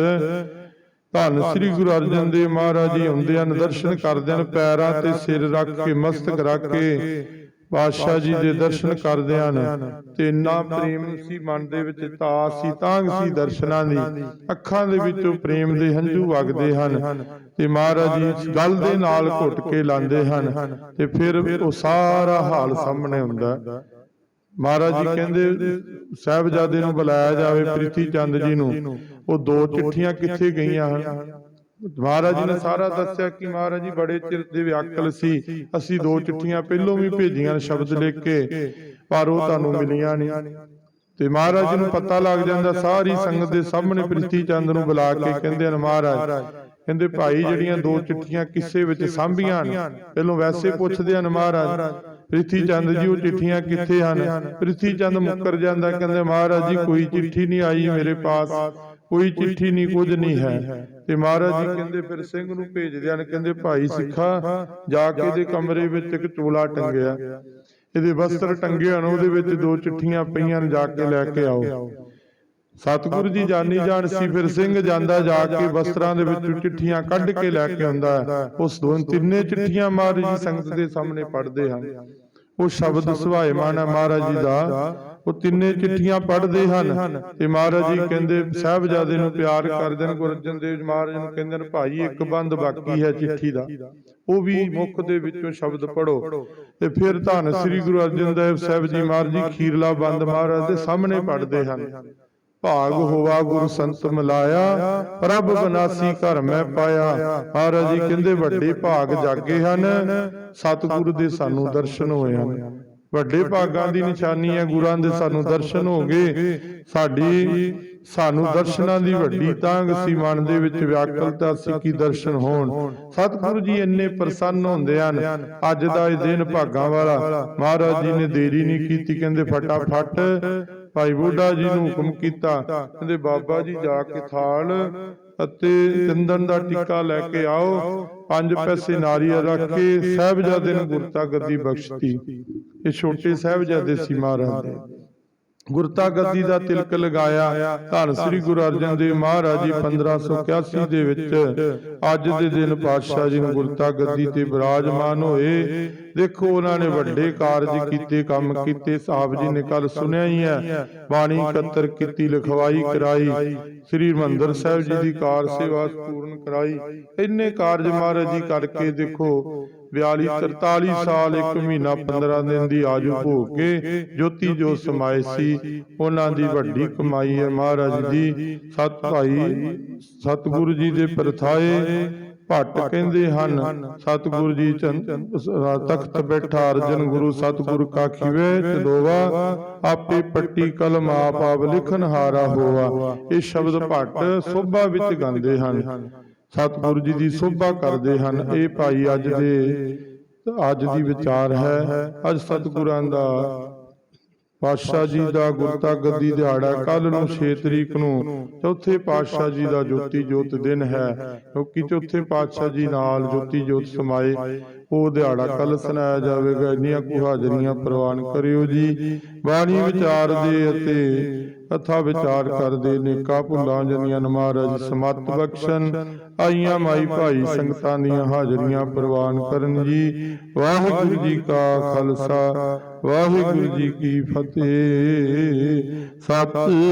ਧੰਨ ਸ੍ਰੀ ਗੁਰੂ ਅਰਜਨ ਦੇਵ ਮਹਾਰਾਜ ਜੀ ਹੁੰਦੇ ਹਨ ਦਰਸ਼ਨ ਕਰਦੇ ਹਨ ਪੈਰਾਂ ਤੇ ਸਿਰ ਰੱਖ ਕੇ ਮਸਤਕ ਰੱਖ ਕੇ ਪਾਤਸ਼ਾਹ ਜੀ ਦੇ ਦਰਸ਼ਨ ਕਰਦੇ ਹਨ ਤੇ ਇੰਨਾ ਪ੍ਰੇਮ ਸੀ ਮਨ ਦੇ ਵਿੱਚ ਤਾ ਸੀ ਤਾਂਗ ਸੀ ਦਰਸ਼ਨਾਂ ਦੀ ਅੱਖਾਂ ਦੇ ਵਿੱਚੋਂ ਪ੍ਰੇਮ ਦੇ ਹੰਝੂ ਵਗਦੇ ਹਨ ਤੇ ਮਹਾਰਾਜ ਜੀ ਇਸ ਗੱਲ ਦੇ ਨਾਲ ਘੁੱਟ ਕੇ ਲਾਉਂਦੇ ਹਨ ਤੇ ਫਿਰ ਉਹ ਸਾਰਾ ਹਾਲ ਸਾਹਮਣੇ ਹੁੰਦਾ। ਮਹਾਰਾਜ ਜੀ ਕਹਿੰਦੇ ਸਾਹਿਬਜ਼ਾਦੇ ਨੂੰ ਬੁਲਾਇਆ ਜਾਵੇ ਪ੍ਰੀਤੀ ਚੰਦ ਜੀ ਨੂੰ। ਉਹ ਦੋ ਚਿੱਠੀਆਂ ਕਿੱਥੇ ਗਈਆਂ ਹਨ? ਮਹਾਰਾਜ ਜੀ ਨੇ ਸਾਰਾ ਦੱਸਿਆ ਕਿ ਮਹਾਰਾਜ ਜੀ ਬੜੇ ਚਿਰ ਦੇ ਵਿਆਕਲ ਸੀ। ਅਸੀਂ ਦੋ ਚਿੱਠੀਆਂ ਪਹਿਲੋਂ ਵੀ ਭੇਜੀਆਂ ਸ਼ਬਦ ਲਿਖ ਕੇ। ਪਰ ਉਹ ਤੁਹਾਨੂੰ ਮਿਲੀਆਂ ਨਹੀਂ। ਤੇ ਮਹਾਰਾਜ ਨੂੰ ਪਤਾ ਲੱਗ ਜਾਂਦਾ ਸਾਰੀ ਸੰਗਤ ਦੇ ਸਾਹਮਣੇ ਪ੍ਰੀਤੀ ਚੰਦ ਨੂੰ ਬੁਲਾ ਕੇ ਕਹਿੰਦੇ ਹਨ ਮਹਾਰਾਜ ਕਹਿੰਦੇ ਭਾਈ ਜਿਹੜੀਆਂ ਦੋ ਚਿੱਠੀਆਂ ਕਿਸੇ ਵਿੱਚ ਸਾਂਭੀਆਂ ਨੇ ਪਹਿਲੋਂ ਵੈਸੇ ਪੁੱਛਦੇ ਹਨ ਮਹਾਰਾਜ। ਪ੍ਰਿਥੀ ਚੰਦ ਜੀ ਉਹ ਚਿੱਠੀਆਂ ਕਿੱਥੇ ਹਨ? ਪ੍ਰਿਥੀ ਚੰਦ ਮੁੱਕਰ ਜਾਂਦਾ ਕਹਿੰਦੇ ਮਹਾਰਾਜ ਜੀ ਕੋਈ ਚਿੱਠੀ ਨਹੀਂ ਆਈ ਮੇਰੇ ਪਾਸ ਕੋਈ ਚਿੱਠੀ ਨਹੀਂ ਕੁਝ ਨਹੀਂ ਹੈ। ਤੇ ਮਹਾਰਾਜ ਜੀ ਕਹਿੰਦੇ ਫਿਰ ਸਿੰਘ ਨੂੰ ਭੇਜਦੇ ਹਨ ਕਹਿੰਦੇ ਭਾਈ ਸਿੱਖਾ ਜਾ ਕੇ ਇਹਦੇ ਕਮਰੇ ਵਿੱਚ ਇੱਕ ਚੋਲਾ ਟੰਗਿਆ। ਇਹਦੇ ਵਸਤਰ ਟੰਗੇ ਹਨ ਉਹਦੇ ਵਿੱਚ ਦੋ ਚਿੱਠੀਆਂ ਪਈਆਂ ਨੇ ਜਾ ਕੇ ਲੈ ਕੇ ਆਓ। ਸਤਿਗੁਰੂ ਜੀ ਜਾਨੀ ਜਾਣ ਸੀ ਫਿਰ ਸਿੰਘ ਜਾਂਦਾ ਜਾ ਕੇ ਵਸਤਰਾਂ ਦੇ ਵਿੱਚੋਂ ਚਿੱਠੀਆਂ ਕੱਢ ਕੇ ਲੈ ਕੇ ਆਉਂਦਾ। ਉਸ ਦੋ ਤਿੰਨੇ ਚਿੱਠੀਆਂ ਮਹਾਰਾਜ ਜੀ ਸੰਗਤ ਦੇ ਸਾਹਮਣੇ ਪੜ੍ਹਦੇ ਹਨ। ਉਹ ਸ਼ਬਦ ਸੁਭਾਏਮਾਨ ਹੈ ਮਹਾਰਾਜ ਜੀ ਦਾ। ਉਹ ਤਿੰਨੇ ਚਿੱਠੀਆਂ ਪੜ੍ਹਦੇ ਹਨ ਤੇ ਮਹਾਰਾਜ ਜੀ ਕਹਿੰਦੇ, ਸਾਹਿਬਜ਼ਾਦੇ ਨੂੰ ਪਿਆਰ ਕਰਦੇ ਨੇ ਗੁਰੂ ਅਰਜਨ ਦੇਵ ਜੀ ਮਹਾਰਾਜ ਨੂੰ ਕਹਿੰਦੇ ਨੇ ਭਾਈ, ਇੱਕ ਬੰਦ ਬਾਕੀ ਹੈ ਚਿੱਠੀ ਦਾ। ਉਹ ਵੀ ਮੁੱਖ ਦੇ ਵਿੱਚੋਂ ਸ਼ਬਦ ਪੜੋ ਤੇ ਫਿਰ ਧੰਨ ਸ੍ਰੀ ਗੁਰੂ ਅਰਜਨ ਦੇਵ ਸਾਹਿਬ ਜੀ ਮਹਾਰਾਜ ਜੀ ਖੀਰਲਾ ਬੰਦ ਮਹਾਰਾਜ ਦੇ ਸਾਹਮਣੇ ਪੜ੍ਹਦੇ ਹਨ। ਭਾਗ ਹੋਵਾ ਗੁਰ ਸੰਤ ਮਿਲਾਇਆ, ਪ੍ਰਭ ਬਨਾਸੀ ਘਰ ਮੈਂ ਪਾਇਆ। ਮਹਾਰਾਜ ਜੀ ਕਹਿੰਦੇ, ਵੱਡੇ ਭਾਗ ਜਾਗੇ ਹਨ, ਸਤਿਗੁਰੂ ਦੇ ਸਾਨੂੰ ਦਰਸ਼ਨ ਹੋਏ ਹਨ। ਵੱਡੇ ਭਾਗਾਂ ਦੀ ਨਿਸ਼ਾਨੀ ਹੈ ਗੁਰਾਂ ਦੇ ਸਾਨੂੰ ਦਰਸ਼ਨ ਹੋ ਗਏ ਸਾਡੀ ਸਾਨੂੰ ਦਰਸ਼ਨਾਂ ਦੀ ਵੱਡੀ ਤਾਂਗ ਸੀ ਮਨ ਦੇ ਵਿੱਚ ਵਿਆਕਲਤਾ ਸੀ ਕੀ ਦਰਸ਼ਨ ਹੋਣ। ਸਤਿਗੁਰੂ ਜੀ ਇੰਨੇ ਪ੍ਰਸੰਨ ਹੁੰਦੇ ਹਨ। ਅੱਜ ਦਾ ਇਹ ਦਿਨ ਭਾਗਾਂ ਵਾਲਾ। ਮਹਾਰਾਜ ਜੀ ਨੇ ਦੇਰੀ ਨਹੀਂ ਕੀਤੀ ਕਹਿੰਦੇ ਫਟਾਫਟ ਭਾਈ ਬੁੱਢਾ ਜੀ ਨੂੰ ਹੁਕਮ ਕੀਤਾ। ਕਹਿੰਦੇ ਬਾਬਾ ਜੀ ਜਾ ਕੇ ਥਾਲ। ਅਤੇ ਚੰਦਨ ਦਾ ਟਿੱਕਾ ਲੈ ਕੇ ਆਓ। ਪੰਜ ਪੈਸੇ ਨਾਰੀਅਲ ਰੱਖ ਕੇ ਸਾਹਿਬਜ਼ਾਦੇ ਨੂੰ ਗੁਰਤਾ ਗੱਦੀ ਬਖਸ਼ਤੀ। ਇਹ ਛੋਟੇ ਸਾਹਿਬਜ਼ਾਦੇ ਸੀ ਮਹਾਰਾਜ ਦੇ ਗੁਰਤਾ ਗੱਦੀ ਦਾ ਤਿਲਕ ਲਗਾਇਆ। ਧੰਨ ਸ੍ਰੀ ਗੁਰੂ ਅਰਜਨ ਦੇਵ ਮਹਾਰਾਜ ਜੀ 1581 ਦੇ ਵਿੱਚ ਅੱਜ ਦੇ ਦਿਨ ਪਾਤਸ਼ਾਹ ਜੀ ਨੂੰ ਗੁਰਤਾ ਗੱਦੀ ਤੇ ਬਿਰਾਜਮਾਨ ਹੋਏ। ਦੇਖੋ ਉਹਨਾਂ ਨੇ ਵੱਡੇ ਕਾਰਜ ਕੀਤੇ ਕੰਮ ਕੀਤੇ। ਸਾਹਿਬ ਜੀ ਨੇ ਕੱਲ ਸੁਣਿਆ ਹੀ ਹੈ। ਬਾਣੀ ਇਕੱਤਰ ਕੀਤੀ ਲਿਖਵਾਈ ਕਰਾਈ। ਸ੍ਰੀ ਹਰਿਮੰਦਰ ਸਾਹਿਬ ਜੀ ਦੀ ਕਾਰ ਸੇਵਾ ਪੂਰਨ ਕਰਾਈ। ਇੰਨੇ ਕਾਰਜ ਮਹਾਰਾਜ ਜੀ ਕਰਕੇ ਦੇਖੋ। 42 43 ਸਾਲ 1 ਮਹੀਨਾ 15 ਦਿਨ ਦੀ ਆਜੂ ਭੋਗ ਕੇ ਜੋਤੀ ਜੋ ਸਮਾਏ ਸੀ, ਉਹਨਾਂ ਦੀ ਵੱਡੀ ਕਮਾਈ ਹੈ ਮਹਾਰਾਜ ਦੀ ਸਤ ਭਾਈ ਸਤਿਗੁਰੂ ਜੀ ਦੇ ਪ੍ਰਥਾਏ ਭੱਟ ਕਹਿੰਦੇ ਹਨ, ਸਤਿਗੁਰੂ ਜੀ ਤਖਤ ਬੈਠਾ ਅਰਜਨ ਗੁਰੂ ਸਤਿਗੁਰ ਕਾ ਖਿਵੇ ਚਦੋਵਾ ਆਪੇ ਪੱਟੀ ਕਲਮ ਆਪ ਆਪ ਲਿਖਨ ਹਾਰਾ ਹੋਵਾ ਇਹ ਸ਼ਬਦ ਭੱਟ ਸੋਭਾ ਵਿੱਚ ਗਾਉਂਦੇ ਹਨ। ਸਤਿਗੁਰੂ ਜੀ ਦੀ ਸੋਭਾ ਕਰਦੇ ਹਨ। ਇਹ ਭਾਈ ਅੱਜ ਦੇ ਅੱਜ ਦੀ ਵਿਚਾਰ ਹੈ। ਅੱਜ ਸਤਿਗੁਰਾਂ ਦਾ ਪਾਤਸ਼ਾਹ ਜੀ ਦਾ ਗੁਰਤਾ ਗੱਦੀ ਦਿਹਾੜਾ ਕੱਲ ਨੂੰ 6 ਤਰੀਕ ਨੂੰ ਚੌਥੇ ਪਾਤਸ਼ਾਹ ਜੀ ਦਾ ਜੋਤੀ ਜੋਤ ਦਿਨ ਹੈ। ਕਿਉਂਕਿ ਚੌਥੇ ਪਾਤਸ਼ਾਹ ਜੀ ਨਾਲ ਜੋਤੀ ਜੋਤ ਸਮਾਏ। ਉਹ ਦਿਹਾੜਾ ਕੱਲ ਸੁਣਾਇਆ ਜਾਵੇਗਾ ਇੰਨੀਆਂ ਕੁ ਹਾਜ਼ਰੀਆਂ ਪ੍ਰਵਾਨ ਕਰਿਓ ਜੀ। ਬਾਣੀ ਵਿਚਾਰ ਦੇ ਅਤੇ ਕਥਾ ਵਿਚਾਰ ਕਰਦੇ ਨੇਕਾ ਭੁੱਲਾਂ ਜਨੀਆਂ ਮਹਾਰਾਜ ਸਮਤ ਬਖਸ਼ਣ। ਆਈਆਂ ਮਾਈ ਭਾਈ ਸੰਗਤਾਂ ਦੀਆਂ ਹਾਜ਼ਰੀਆਂ ਪ੍ਰਵਾਨ ਕਰਨ ਜੀ। ਵਾਹਿਗੁਰੂ ਜੀ ਕਾ ਖਾਲਸਾ। ਵਾਹਿਗੁਰੂ ਜੀ ਕੀ ਫਤਿਹ। ਸਤਿ